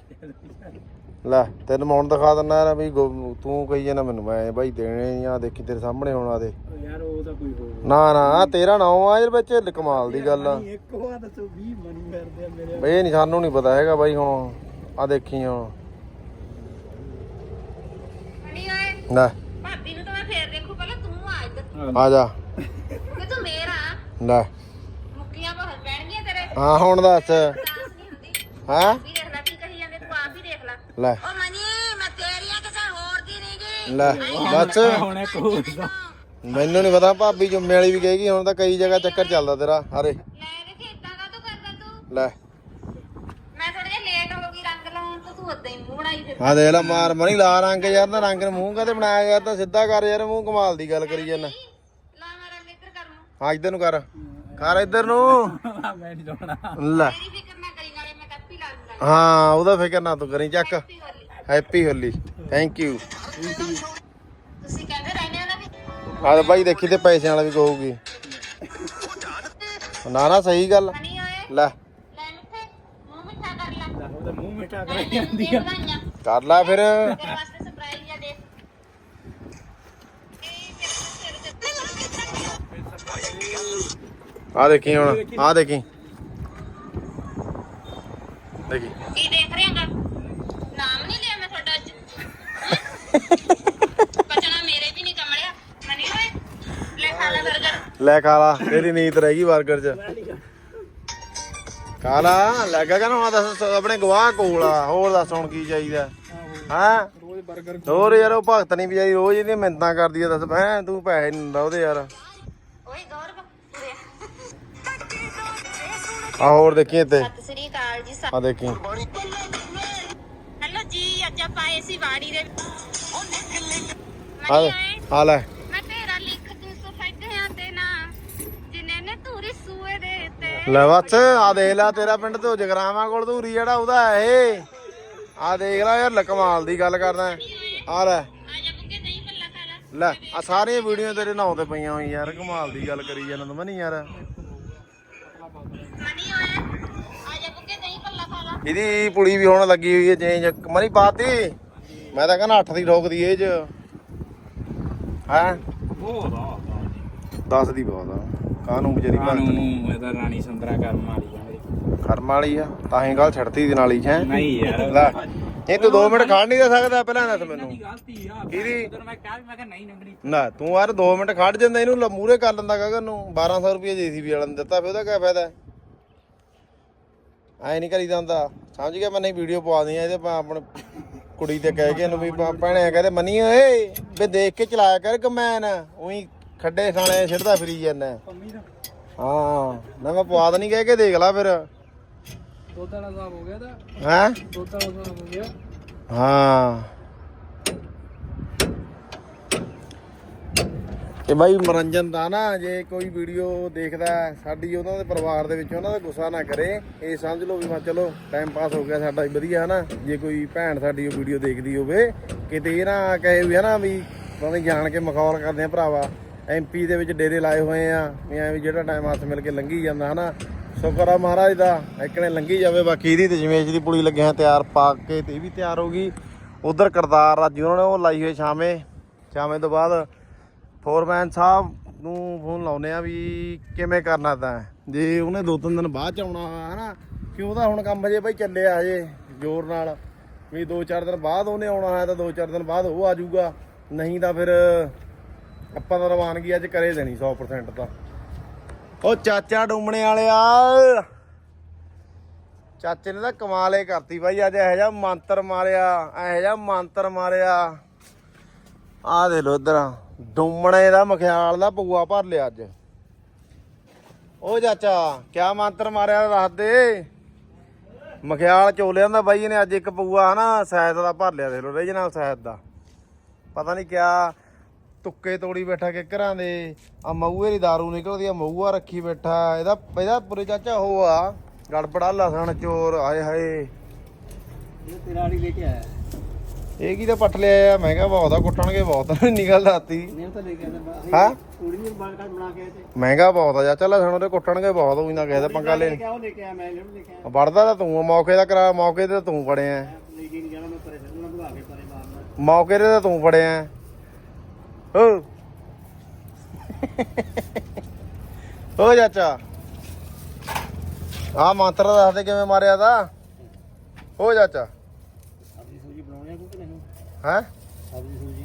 A: ਲੈ ਤੈਨੂੰ ਮੈਂ ਹੁਣ ਦਿਖਾ ਦਿੰਦਾ ਯਾਰ ਵੀ ਗੋ- ਤੂੰ ਕਹੀ ਜਾਂਦਾ ਮੈਨੂੰ ਮੈਂ ਬਾਈ ਦੇਣੇ ਆ ਦੇਖੀ ਤੇਰੇ ਸਾਹਮਣੇ ਹੁਣ ਆ ਦੇ
E: ਯਾਰ ਉਹ ਤਾਂ ਕੋਈ ਹੋਰ
A: ਨਾ ਨਾ ਤੇਰਾ ਨਾਂ ਆ ਯਾਰ ਵਿੱਚ ਕਮਾਲ ਦੀ ਗੱਲ ਆ।
E: ਇੱਕ ਵਾਰ ਦੱਸੋ 20 ਮਨੀ ਕਰਦੇ ਆ ਮੇਰੇ
A: ਬਈ ਇਹ ਨਹੀਂ ਸਾਨੂੰ ਨਹੀਂ ਪਤਾ ਹੈਗਾ ਬਾਈ ਹੁਣ ਆ ਦੇਖੀ ਹੁਣ।
F: ਅੜੀ ਓਏ।
A: ਲੈ।
F: ਭਾਬੀ ਨੂੰ ਤਾਂ ਮੈਂ ਫੇਰ ਦੇਖੂ ਪਹਿਲਾਂ ਤੂੰ ਆ ਇੱਧਰ।
A: ਆ ਜਾ। ਲੈ।
F: ਮੁੱਕੀਆਂ ਬਹੁਤ ਪੈਣਗੀਆਂ ਤੇਰੇ।
A: ਹਾਂ ਹੁਣ ਦੱਸ।
F: ਦਾਸ ਨਹੀਂ ਹੁੰਦੀ।
A: ਹਾਂ?
F: ਵੀ ਦੇਖ ਲੈ ਕੀ ਕਹੀ ਜਾਂਦੇ ਤੂੰ ਆਪ ਹੀ ਦੇਖ ਲੈ।
A: ਲੈ।
F: ਓ ਮਨੀ ਮੈਂ ਤੇਰੀਆਂ ਕਿਸੇ ਹੋਰ ਦੀ ਨਹੀਂ ਗੀ।
A: ਲੈ ਬੱਸ
E: ਹੁਣ ਇੱਕ ਹੋਰ ਦਾ
A: ਮੈਨੂੰ ਨਹੀਂ ਪਤਾ ਭਾਬੀ ਜੁੰਮੇ ਵਾਲੀ ਵੀ ਕਹੇਗੀ ਹੁਣ ਤਾਂ ਕਈ ਜਗ੍ਹਾ ਚੱਕਰ ਚੱਲਦਾ ਤੇਰਾ ਅਰੇ
F: ਲੈ ਦੇਖੀ ਇਦਾਂ ਕਾ ਤੂੰ ਕਰਦਾ ਤੂੰ?
A: ਲੈ।
F: ਮੈਂ ਥੋੜਾ ਜਿਹਾ ਲੇਟ ਹੋ ਗਈ ਰੰਗ ਲਾਉਣ ਤੋਂ ਤੂੰ ਉਦਾਂ ਹੀ ਮੂੰਹ ਬਣਾਈ ਫਿਰ
A: ਆ ਦੇਖ ਲੈ ਮਾਰ ਮਣੀ ਲਾ ਰੰਗ ਯਾਰ ਨਾ ਰੰਗ ਨੂੰ ਮੂੰਹ ਕਦੇ ਬਣਾਇਆ ਯਾਰ ਤਾਂ ਸਿੱਧਾ ਕਰ ਯਾਰ ਮੂੰਹ ਕਮਾਲ ਦੀ ਗੱਲ ਕਰੀ ਜਾਂਦਾ
F: ਲਾ ਮੈਂ ਰੰਗ ਇੱਧਰ ਕਰ ਲੂੰ
A: ਹਾਂ ਇੱਧਰ ਨੂੰ ਕਰ। ਕਰ ਇੱਧਰ ਨੂੰ।
E: ਮੈਂ ਨਹੀਂ ਲਾਉਣਾ
A: ਲੈ।
F: ਤੇਰੀ ਫਿਕਰ ਨਾ ਕਰੀ ਨਾਲੇ ਮੈਂ ਕੱਪੀ ਲਾ ਦੂੰਗਾ
A: ਹਾਂ ਉਹਦਾ ਫਿਕਰ ਨਾ ਤੂੰ ਕਰੀ ਚੱਕ।
F: Happy Holi.
A: ਥੈਂਕ ਯੂ
F: ਤੁਸੀਂ ਕਹਿੰਦੇ ਰਹਿੰਦੇ ਹੋ ਨਾ ਵੀ।
A: ਆ ਬਾਈ ਦੇਖੀ ਤੇ ਪੈਸਿਆਂ ਵਾਲਾ ਵੀ ਕਹੂਗੀ। ਨਾ ਨਾ ਸਹੀ ਗੱਲ। ਲੈ।
F: ਲੈ ਮਿੱਠੇ। ਮੂੰਹ ਮਿੱਠਾ ਕਰ ਲੈ।
E: ਉਹਦਾ ਮੂੰਹ ਮਿੱਠਾ
F: ਤੈਨੂੰ
E: ਜਾਂਦੀ ਆ।
A: ਕਰ ਲੈ ਫਿਰ।
F: ਆ ਦੇਖੀ
A: ਹੁਣ ਆ ਦੇਖੀ। ਦੇਖੀ।
F: ਕੀ ਦੇਖ ਰਹੇ ਹੈਗਾ ਨਾਮ ਨਹੀਂ ਲਿਆ ਮੈਂ ਤੁਹਾਡਾ ਅੱਜ। ਪਚਣਾ ਮੇਰੇ ਵੀ ਨਹੀਂ ਕਮਲਿਆ। ਮਨੀ ਓਏ ਲੈ ਖਾ ਲੈ
A: ਲੈ ਖਾ ਤੇਰੀ ਨੀਤ ਰਹਿ ਗਈ 버ਗਰ ਚ। ਖਾ ਲੱਗਾ ਕਾ ਨਾ ਦੱਸ ਆਪਣੇ ਗਵਾਹ ਕੋਲ ਆ ਹੋਰ ਦੱਸ ਹੁਣ ਕੀ ਚਾਹੀਦਾ। ਹਾਂ? ਹੋਰ ਯਾਰ ਉਹ ਭਗਤ ਨਹੀਂ ਵਿਚਾਰੀ ਰੋਜ਼ ਇਹਦੀ ਮਿੰਤਾਂ ਕਰਦੀ ਆ ਦੱਸ ਭੈਣ ਤੂੰ ਪੈਸੇ ਨਹੀਂ ਦਿੰਦਾ ਉਹਦੇ ਯਾਰ।
F: ਓਏ ਗੌਰਵ
A: ਆ ਹੋਰ ਦੇਖੀ ਇੱਥੇ।
F: ਸਤਿ ਸ੍ਰੀ ਅਕਾਲ ਜੀ
A: ਆ ਦੇਖੀ
F: ਹੈਲੋ ਜੀ ਅੱਜ ਆਪਾਂ ਆਏ ਸੀ ਵਾੜੀ ਦੇ।
A: ਆ ਆ ਲੈ।
F: ਮੈਂ ਤੇਰਾ ਲਿਖ ਤੂੰ ਸਫੈਦਿਆਂ ਤੇ ਨਾ ਜਿਨੇ ਨੇ ਧੂਰੀ ਸੂਏ ਦੇ ਤੇ
A: ਲੈ ਬਸ ਆ ਦੇਖ ਲੈ ਤੇਰਾ ਪਿੰਡ ਤੋਂ ਜਗਰਾਵਾਂ ਕੋਲ ਧੂਰੀ ਜਿਹੜਾ ਉਹਦਾ ਇਹ। ਆ ਦੇਖ ਲੈ ਯਾਰ ਲਕਮਾਲ ਦੀ ਗੱਲ ਕਰਦਾ ਆ ਲੈ
F: ਨਹੀਂ ਲੈ
A: ਆ ਸਾਰੀਆਂ ਵੀਡੀਓ ਤੇਰੇ ਨਾਂ ਤੇ ਪਈਆਂ ਹੋਈਆਂ ਯਾਰ ਕਮਾਲ ਦੀ ਗੱਲ ਕਰੀ ਜਾਂਦਾ ਤੂੰ ਮਨੀ ਯਾਰ
F: ਮਨੀ ਓਏ ਆ ਜਾ ਬੁੱਗੇ ਨਹੀਂ ਪੱਲਾ ਖਾ ਲੈ
A: ਇਹਦੀ ਪੁਲੀ ਵੀ ਹੁਣ ਲੱਗੀ ਹੋਈ ਹੈ ਚੇਂਜ ਮਨੀ ਪਾਤੀ? ਮੈਂ ਤਾਂ ਕਹਿੰਦਾ 8 ਦੀ ਠੋਕਦੀ ਇਹ ਚ। ਹੈ?
E: ਬਹੁਤ ਆ
A: 10 ਦੀ ਬਹੁਤ ਆ। ਕਾਹਨੂੰ ਵਿਚਾਰੀ ਭਗਤ ਨਹੀਂ
E: ਮੈਂ ਤਾਂ ਰਾਣੀ ਸੰਤਰਾ ਕਰਨ ਵਾਲੀ ਆ ਮੇਰੀ
A: ਕਰਮ ਵਾਲੀ ਆ? ਤਾਂ ਹੀ ਗੱਲ ਛੱਡਤੀ ਦੇ ਨਾਲ ਹੀ ਹੈ?
E: ਨਹੀਂ ਯਾਰ।
A: ਲੈ ਇਹ ਤੂੰ 2 ਮਿੰਟ ਖੜ ਨਹੀਂ ਦੇ ਸਕਦਾ ਪਹਿਲਾਂ ਦੱਸ ਮੈਨੂੰ।
E: ਗਲਤੀ ਆ
A: ਕਿਹਦੀ?
E: ਉਦੋਂ ਮੈਂ ਕਿਹਾ ਵੀ ਮੈਂ ਕਿਹਾ ਨਹੀਂ ਨੰਗਣੀ
A: ਨਾ ਤੂੰ ਯਾਰ 2 ਮਿੰਟ ਖੜ ਜਾਂਦਾ ਇਹਨੂੰ ਮੂਰੇ ਕਰ ਲੈਂਦਾ ਗਗਨ ਨੂੰ। 1200 ਰੁਪਏ ਜੀਸੀਬੀ ਵਾਲਾ ਨੇ ਦਿੱਤਾ ਫਿਰ ਉਹਦਾ ਕੀ ਫਾਇਦਾ? ਐ ਨਹੀਂ ਕਰੀਦਾ ਹੁੰਦਾ। ਸਮਝ ਗਿਆ ਮੈਂ ਨਹੀਂ ਵੀਡੀਓ ਪਵਾ ਦਿਆਂ ਇਹਦੇ ਪਾ ਆਪਣੇ ਕੁੜੀ ਤੇ ਕਹਿ ਕੇ ਇਹਨੂੰ ਵੀ ਭਾ- ਭੈਣੇ ਕਹਿੰਦੇ ਮੰਨੀ ਓਏ ਵੀ ਦੇਖ ਕੇ ਚਲਾਇਆ ਕਰ ਕਮੈਨ ਉਹੀ ਖੱਡੇ ਖਾਣੇ ਛਿੜਦਾ ਫਿਰੀ ਜਾਂਦਾ
E: ਪੰਮੀ ਦਾ
A: ਹਾਂ ਨਾ ਮੈਂ ਪਵਾ ਨਹੀਂ ਕਹਿ ਕੇ ਦੇਖ ਲਾ ਫਿਰ।
E: ਦੁੱਧ ਵਾਲਾ ਹਿਸਾਬ ਹੋ ਗਿਆ ਤਾਂ
A: ਹੈ?
E: ਦੁੱਧ ਵਾਲਾ ਹਿਸਾਬ ਹੋ ਗਿਆ।
A: ਹਾਂ। ਇਹ ਬਾਈ ਮਨੋਰੰਜਨ ਦਾ ਨਾ, ਜੇ ਕੋਈ ਵੀਡੀਓ ਦੇਖਦਾ ਸਾਡੀ ਉਹਨਾਂ ਦੇ ਪਰਿਵਾਰ ਦੇ ਵਿੱਚ ਉਹਨਾਂ ਦਾ ਗੁੱਸਾ ਨਾ ਕਰੇ। ਇਹ ਸਮਝ ਲਓ ਵੀ ਮੈਂ ਚਲੋ ਟਾਈਮ ਪਾਸ ਹੋ ਗਿਆ ਸਾਡਾ ਵਧੀਆ ਹੈ ਨਾ ਜੇ ਕੋਈ ਭੈਣ ਸਾਡੀ ਉਹ ਵੀਡੀਓ ਦੇਖਦੀ ਹੋਵੇ, ਕਿਤੇ ਇਹ ਨਾ ਕਹੇ ਵੀ ਹੈ ਨਾ ਵੀ ਭਾਵੇਂ ਜਾਣ ਕੇ ਮਖੌਲ ਕਰਦੇ ਆ ਭਰਾਵਾ। ਐਮਪੀ ਦੇ ਵਿੱਚ ਡੇਰੇ ਲਾਏ ਹੋਏ ਆ, ਵੀ ਐਂ ਵੀ ਜਿਹੜਾ ਟਾਈਮ ਹੱਥ ਮਿਲ ਕੇ ਲੰਘੀ ਜਾਂਦਾ, ਹਨਾ? ਸ਼ੁਕਰ ਆ ਮਹਾਰਾਜ ਦਾ ਇੱਕਨੇ ਲੰਘੀ ਜਾਵੇ, ਬਾਕੀ ਇਹਦੀ ਤੇ ਜਮੇਸ਼ ਦੀ ਪੁਲੀ ਲੱਗਿਆ ਤਿਆਰ ਪਾ ਕੇ ਤੇ ਇਹ ਵੀ ਤਿਆਰ ਹੋ ਗਈ। ਉਧਰ ਕਰਤਾਰ ਅੱਜ ਉਹਨਾਂ ਨੇ ਉਹ ਲਾਈ ਹੋਈ ਛਾਵੇਂ ਛਾਵੇਂ ਤੋਂ ਬਾਅਦ ਫੋਰਮੈਨ ਸਾਹਿਬ ਨੂੰ ਫੋਨ ਲਾਉਨੇ ਆ ਵੀ ਕਿਵੇਂ ਕਰਨਾ ਤਾਂ। ਜੇ ਉਹਨੇ ਦੋ ਤਿੰਨ ਦਿਨ ਬਾਅਦ ਚ ਆਉਣਾ ਹਨਾ ਕਿ ਉਹਦਾ ਹੁਣ ਕੰਮ ਹਜੇ ਬਾਈ ਚੱਲਿਆ ਹਜੇ, ਜ਼ੋਰ ਨਾਲ, ਵੀ ਦੋ ਚਾਰ ਦਿਨ ਬਾਅਦ ਉਹਨੇ ਆਉਣਾ ਹੈ ਤਾਂ ਦੋ ਚਾਰ ਦਿਨ ਬਾਅਦ ਉਹ ਆ ਜਾਊਗਾ। ਨਹੀਂ ਤਾਂ ਫਿਰ ਆਪਾਂ ਤਾਂ ਰਵਾਨਗੀ ਅੱਜ ਕਰੇ ਦੇਣੀ 100% ਤਾਂ। ਉਹ ਚਾਚਾ ਡੁੰਮਣੇ ਵਾਲਿਆ, ਚਾਚੇ ਨੇ ਤਾਂ ਕਮਾਲ ਹੀ ਕਰਤੀ ਬਾਈ, ਅੱਜ ਇਹੋ ਜਿਹਾ ਮੰਤਰ ਮਾਰਿਆ, ਇਹੋ ਜਿਹਾ ਮੰਤਰ ਮਾਰਿਆ। ਆ ਦੇ ਲੋ ਇਧਰ। ਡੁੰਮਣੇ ਦਾ ਮਖਿਆਲ ਦਾ ਪਊਆ ਭਰ ਲਿਆ ਅੱਜ। ਉਹ ਚਾਚਾ, ਕਿਆ ਮੰਤਰ ਮਾਰਿਆ ਦੱਸ ਦੇ? ਮਖਿਆਲ ਚੋਲਿਆਂ ਦਾ ਬਾਈ ਨੇ ਅੱਜ ਇੱਕ ਪਊਆ ਹਨਾ, ਸੈਦ ਦਾ ਭਰ ਲਿਆ ਦੇ ਲੋ ਰੀਜਨਲ ਸੈਦ ਦਾ। ਪਤਾ ਨਹੀਂ ਕਿਆ ਤੁੱਕੇ ਤੋੜੀ ਬੈਠਾ ਕਿਕਰਾਂ ਦੇ ਆ ਮਊਏ ਦੀ दारू ਨਿਕਲਦੀ ਆ, ਮਊਆ ਰੱਖੀ ਬੈਠਾ, ਇਹਦਾ ਇਹਦਾ ਪੂਰੇ ਚਾਚਾ ਉਹ ਆ, ਗੜਬੜਾ ਲਸਣ, ਚੋਰ ਆਏ ਹਾਏ।
B: ਇਹ ਤੇਰਾ ਵਾਲੀ ਲੈ ਕੇ ਆਇਆ।
A: ਇਹ ਕੀ ਤਾਂ ਪੱਟ ਲਿਆ ਆ? ਮਹਿੰਗਾ ਬਹੁਤ ਆ ਕੁੱਟਣਗੇ ਬਹੁਤ। ਨਿਕਲਦਾ ਤੀ
B: ਨਹੀਂ ਤਾਂ ਲੈ ਕੇ ਆਇਆ
A: ਹਾਂ?
B: ਕੁੜੀ ਨੂੰ ਬਾਲ ਕੱਟ ਬਣਾ ਕੇ ਆਏ ਤੇ।
A: ਮਹਿੰਗਾ ਬਹੁਤ ਆ ਚਾਚਾ ਲਸਣ ਉਹਦੇ ਕੁੱਟਣਗੇ ਬਹੁਤ ਹੋਈ ਨਾ ਕਿਸੇ ਦਾ ਪੰਗਾ ਲੈ
B: ਕਿਆ ਉਹ ਲੈ ਕੇ ਮੈਂ ਲੈ ਕੇ ਆਇਆ।
A: ਵੜਦਾ ਤਾਂ ਤੂੰ ਆ, ਮੌਕੇ ਦਾ ਕਰਾ ਮੌਕੇ ਤੇ ਤਾਂ ਤੂੰ ਫੜਿਆ
B: ਲੈ ਕੇ ਨਹੀਂ ਜਾਣਾ ਮੈਂ ਪਰੇ ਛੱਡਣਾ ਭਗਾ ਕੇ ਪਰੇ ਮਾਰਨਾ।
A: ਮੌਕੇ ਤੇ ਤਾਂ ਤੂੰ ਫੜਿਆ ਹੋ। ਹੋ ਚਾਚਾ। ਆ ਮੰਤਰ ਦੱਸ ਦੇ ਕਿਵੇਂ ਮਾਰਿਆ ਤਾ। ਹੋ ਚਾਚਾ
B: ਸਬਜ਼ੀ ਸੂਜੀ ਬਣਾਉਣੀ ਆ ਕਿ ਨਹੀਂ
A: ਹੈ?
B: ਸਬਜ਼ੀ ਸੂਜੀ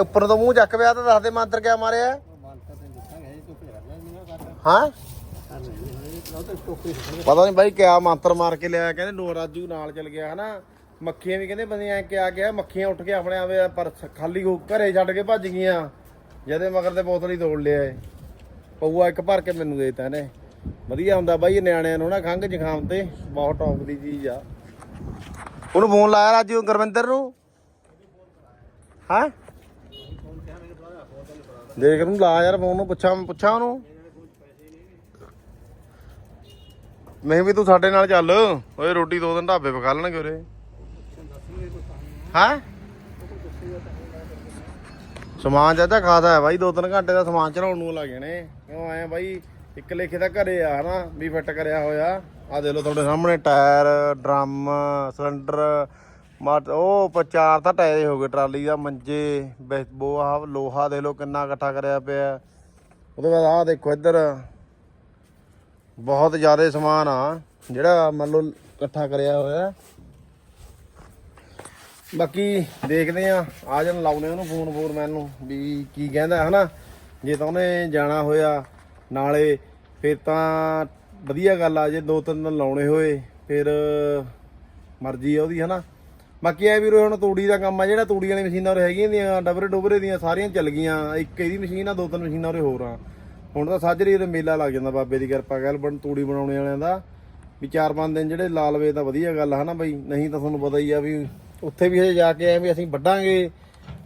A: ਉੱਪਰ ਤੋਂ ਮੂੰਹ ਚੱਕ ਪਿਆ ਤਾਂ ਦੱਸ ਦੇ ਮੰਤਰ ਕਿਆ ਮਾਰਿਆ?
B: ਬਾਂਤਾ ਤੇ ਦੱਸਾਂਗੇ ਇਹ ਧੁੱਪੇ ਰੱਖ ਲੈ ਨਹੀਂ ਕਰਦਾ
A: ਹਾਂ
B: ਤਾਂ
A: ਪਤਾ ਨਹੀਂ ਬਾਈ ਕਿਆ ਮੰਤਰ ਮਾਰ ਕੇ ਲਿਆ ਕਹਿੰਦੇ ਨੋ ਰਾਜੂ ਨਾਲ ਚਲ ਗਿਆ ਹਨਾ। ਮੱਖੀਆਂ ਵੀ ਕਹਿੰਦੇ ਬੰਦੇ ਐ ਕਿਆ ਗਿਆ ਮੱਖੀਆਂ ਉੱਠ ਕੇ ਆਪਣੇ ਆਵੇ ਪਰ ਖਾਲੀ ਹੋ ਘਰੇ ਛੱਡ ਕੇ ਭੱਜ ਗਈਆਂ। ਜਦੇ ਮਗਰ ਤੇ ਬੋਤਲ ਹੀ ਤੋੜ ਲਿਆ ਏ। ਪਊਆ ਇੱਕ ਭਰ ਕੇ ਮੈਨੂੰ ਦੇਤਾ ਇਹਨੇ। ਵਧੀਆ ਹੁੰਦਾ ਬਾਈ ਇਹ ਨਿਆਣਿਆਂ ਨੂੰ ਨਾ ਖੰਘ ਜ਼ੁਕਾਮ ਤੇ ਬਹੁਤ ਟੌਪ ਦੀ ਚੀਜ਼ ਆ। ਉਹਨੂੰ ਫੋਨ ਲਾਇਆ ਰਾਜੂ ਗੁਰਵਿੰਦਰ ਨੂੰ? ਹਾਂ? ਦੇਖ ਨੂੰ ਲਾ ਯਾਰ ਫੋਨ ਨੂੰ, ਪੁੱਛਾਂ ਪੁੱਛਾਂ ਉਹਨੂੰ। ਨਹੀਂ ਵੀ ਤੂੰ ਸਾਡੇ ਨਾਲ ਚੱਲ। ਓਏ ਰੋਟੀ ਦੋ ਦਿਨ ਢਾਬੇ ਪਕਾ ਲੈਣਗੇ ਉਰੇ। ਹਾਂ? ਸਮਾਨ ਚਾਚਾ ਖਾਦਾ ਹੈ ਬਾਈ, ਦੋ ਤਿੰਨ ਘੰਟੇ ਦਾ ਸਮਾਨ ਚੜਾਉਣ ਨੂੰ ਲੱਗ ਜਾਣੇ ਕਿਉਂ ਆਏ ਬਾਈ, ਇੱਕ ਲੇਖੇ ਦਾ ਘਰੇ ਆ ਹਨਾ, ਵੀ ਫਿੱਟ ਕਰਿਆ ਹੋਇਆ। ਆ ਦੇ ਲੋ ਤੁਹਾਡੇ ਸਾਹਮਣੇ ਟਾਇਰ, ਡਰਮ, ਸਿਲੰਡਰ ਮਟ ਉਹ ਚਾਰ ਤਾਂ ਟਾਇਰ ਹੋ ਗਏ, ਟਰਾਲੀ ਦਾ, ਮੰਜੇ ਬੇ- ਬੋ ਆਹ ਲੋਹਾ ਦੇਖ ਲਓ ਕਿੰਨਾ ਇਕੱਠਾ ਕਰਿਆ ਪਿਆ। ਉਹਦੇ ਬਾਅਦ ਆਹ ਦੇਖੋ ਇੱਧਰ, ਬਹੁਤ ਜ਼ਿਆਦਾ ਸਮਾਨ ਆ, ਜਿਹੜਾ ਮੰਨ ਲਓ ਇਕੱਠਾ ਕਰਿਆ ਹੋਇਆ। ਬਾਕੀ ਦੇਖਦੇ ਆ ਆ ਜਨ ਲਾਉਨੇ ਉਹਨੂੰ ਫੋਨ ਫੋਨ ਮੈਨੂੰ ਵੀ ਕੀ ਕਹਿੰਦਾ, ਹਨਾ? ਜੇ ਤਾਂ ਉਹਨੇ ਜਾਣਾ ਹੋਇਆ, ਨਾਲੇ ਫਿਰ ਤਾਂ ਵਧੀਆ ਗੱਲ ਆ, ਜੇ ਦੋ ਤਿੰਨ ਦਿਨ ਲਾਉਣੇ ਹੋਏ, ਫਿਰ ਮਰਜ਼ੀ ਆ ਉਹਦੀ, ਹਨਾ? ਬਾਕੀ ਇਹ ਵੀਰੋ, ਹੁਣ ਤੂੜੀ ਦਾ ਕੰਮ ਆ, ਜਿਹੜਾ ਤੂੜੀ ਵਾਲੀ ਮਸ਼ੀਨਾਂ ਉਰੇ ਹੈਗੀਆਂ ਦੀਆਂ, ਡਬਰੇ ਡੋਬਰੇ ਦੀਆਂ, ਸਾਰੀਆਂ ਚੱਲ ਗਈਆਂ। ਇੱਕ ਇਹਦੀ ਮਸ਼ੀਨ ਆ, ਦੋ ਤਿੰਨ ਮਸ਼ੀਨਾਂ ਉਰੇ ਹੋਰ ਆ। ਹੁਣ ਤਾਂ ਸਾਜਰੀ ਦੇ ਮੇਲਾ ਲੱਗ ਜਾਂਦਾ ਬਾਬੇ ਦੀ ਕਿਰਪਾ ਗੱਲ ਬਣ ਤੂੜੀ ਬਣਾਉਣੇ ਵਾਲਿਆਂ ਦਾ। ਵੀ ਚਾਰ ਪੰਜ ਦਿਨ ਜਿਹੜੇ ਲਾਲਵੇ ਤਾਂ ਵਧੀਆ ਗੱਲ ਆ, ਹਨਾ ਬਈ? ਨਹੀਂ ਤਾਂ ਤੁਹਾਨੂੰ ਪਤਾ ਹੀ ਆ ਵੀ ਉੱਥੇ ਵੀ ਹਜੇ ਜਾ ਕੇ ਆਏ ਵੀ ਅਸੀਂ ਵੱਢਾਂਗੇ।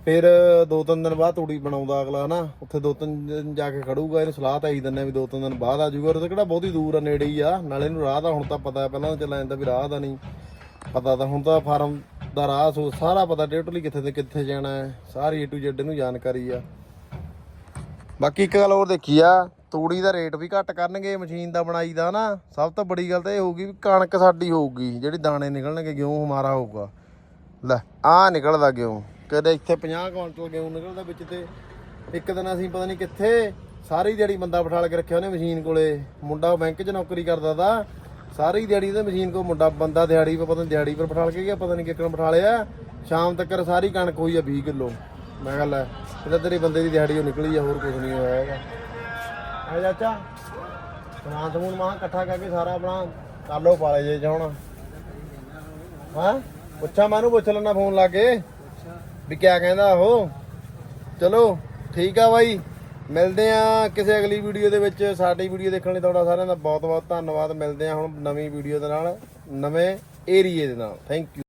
A: ਫਿਰ ਦੋ ਤਿੰਨ ਦਿਨ ਬਾਅਦ ਤੂੜੀ ਬਣਾਉਂਦਾ ਅਗਲਾ, ਹਨਾ? ਉੱਥੇ ਦੋ ਤਿੰਨ ਦਿਨ ਜਾ ਕੇ ਖੜੂਗਾ, ਇਹਨੂੰ ਸਲਾਹ ਤਾਂ ਹੀ ਦਿੰਨੇ ਵੀ ਦੋ ਤਿੰਨ ਦਿਨ ਬਾਅਦ ਆ ਜਾਊਗਾ। ਉਹ ਤਾਂ ਕਿਹੜਾ ਬਹੁਤੀ ਦੂਰ ਆ, ਨੇੜੇ ਹੀ ਆ। ਨਾਲੇ ਇਹਨੂੰ ਰਾਹ ਦਾ ਹੁਣ ਤਾਂ ਪਤਾ, ਪਹਿਲਾਂ ਤਾਂ ਚੱਲ ਜਾਂਦਾ ਵੀ ਰਾਹ ਦਾ ਨਹੀਂ। ਪਤਾ ਤਾਂ ਹੁਣ ਤਾਂ ਫਾਰਮ ਦਾ ਰਾਹ ਸੋ ਸਾਰਾ ਪਤਾ ਟੋਟਲੀ ਕਿੱਥੇ ਤੇ ਕਿੱਥੇ ਜਾਣਾ ਹੈ, ਸਾਰੀ ਏ ਟੂ ਜ਼ੈਡ ਨੂੰ ਜਾਣਕਾਰੀ ਆ। ਬਾਕੀ ਇੱਕ ਗੱਲ ਹੋਰ ਦੇਖੀ ਆ, ਤੂੜੀ ਦਾ ਰੇਟ ਵੀ ਘੱਟ ਕਰਨਗੇ, ਮਸ਼ੀਨ ਦਾ ਬਣਾਈ ਦਾ ਨਾ, ਸਭ ਤੋਂ ਬੜੀ ਗੱਲ ਤਾਂ ਇਹ ਹੋਊਗੀ ਵੀ ਕਣਕ ਸਾਡੀ ਹੋਊਗੀ, ਜਿਹੜੀ ਦਾਣੇ ਨਿਕਲਣਗੇ ਗਿਉਂ ਹਮਾਰਾ ਹੋਊਗਾ। ਲੈ ਆ ਨਿਕਲਦਾ ਗਿਉਂ ਕਦੇ ਇੱਥੇ 50 ਕੁਇੰਟਲ ਗਿਉਂ ਨਿਕਲਦਾ ਵਿੱਚ ਤੇ, ਇੱਕ ਦਿਨ ਅਸੀਂ ਪਤਾ ਨਹੀਂ ਕਿੱਥੇ, ਸਾਰੀ ਦਿਹਾੜੀ ਬੰਦਾ ਬਿਠਾਲ ਕੇ ਰੱਖਿਆ ਉਹਨੇ ਮਸ਼ੀਨ ਕੋਲੇ, ਮੁੰਡਾ ਬੈਂਕ 'ਚ ਨੌਕਰੀ ਕਰਦਾ ਤਾ ਸਾਰੀ ਦਿਹਾੜੀ ਉਹਦੇ ਮਸ਼ੀਨ ਕੋਲ ਮੁੰਡਾ ਬੰਦਾ ਦਿਹਾੜੀ 'ਤੇ ਪਤਾ ਨਹੀਂ ਦਿਹਾੜੀ ਪਰ ਬਿਠਾਲ ਕੇ ਗਿਆ ਪਤਾ ਨਹੀਂ ਕਿੱਕਣ ਬਿਠਾਲਿਆ ਸ਼ਾਮ ਤੱਕ ਸਾਰੀ ਕਣਕ ਹੋਈ ਆ 20 ਕਿਲੋ। ਮੈਂ ਕਿਹਾ ਲੈ, ਇਹ ਤੇਰੇ ਬੰਦੇ ਦੀ ਦਿਹਾੜੀ ਉਹ ਨਿਕਲੀ ਆ, ਹੋਰ ਕੁਝ ਨਹੀਂ ਹੋਇਆ ਹੈਗਾ। ਆ ਚਾਚਾ। ਸਮਾਨ ਸਮੂਨ, ਮਾਂ ਇਕੱਠਾ ਕਰਕੇ ਸਾਰਾ ਆਪਣਾ ਕਰ ਲੋ ਪਾਲੇ ਜੇ ਚਾਹਣ ਹਾਂ? ਪੁੱਛਾਂ ਮੈਨੂੰ ਪੁੱਛ ਲੈਣਾ ਫੋਨ ਲਾ ਕੇ। ਵੀ ਕਿਆ ਕਹਿੰਦਾ ਉਹ? ਚਲੋ, ਠੀਕ ਆ ਬਾਈ। ਮਿਲਦੇ ਆ ਕਿਸੇ ਅਗਲੀ ਵੀਡੀਓ ਦੇ ਵਿੱਚ। ਸਾਡੀ ਵੀਡੀਓ ਦੇਖਣ ਲਈ ਤੁਹਾਡਾ ਸਾਰਿਆਂ ਦਾ ਬਹੁਤ ਬਹੁਤ ਧੰਨਵਾਦ। ਮਿਲਦੇ ਆ ਹੁਣ ਨਵੀਂ ਵੀਡੀਓ ਦੇ ਨਾਲ, ਨਵੇਂ ਏਰੀਏ ਦੇ ਨਾਲ। Thank you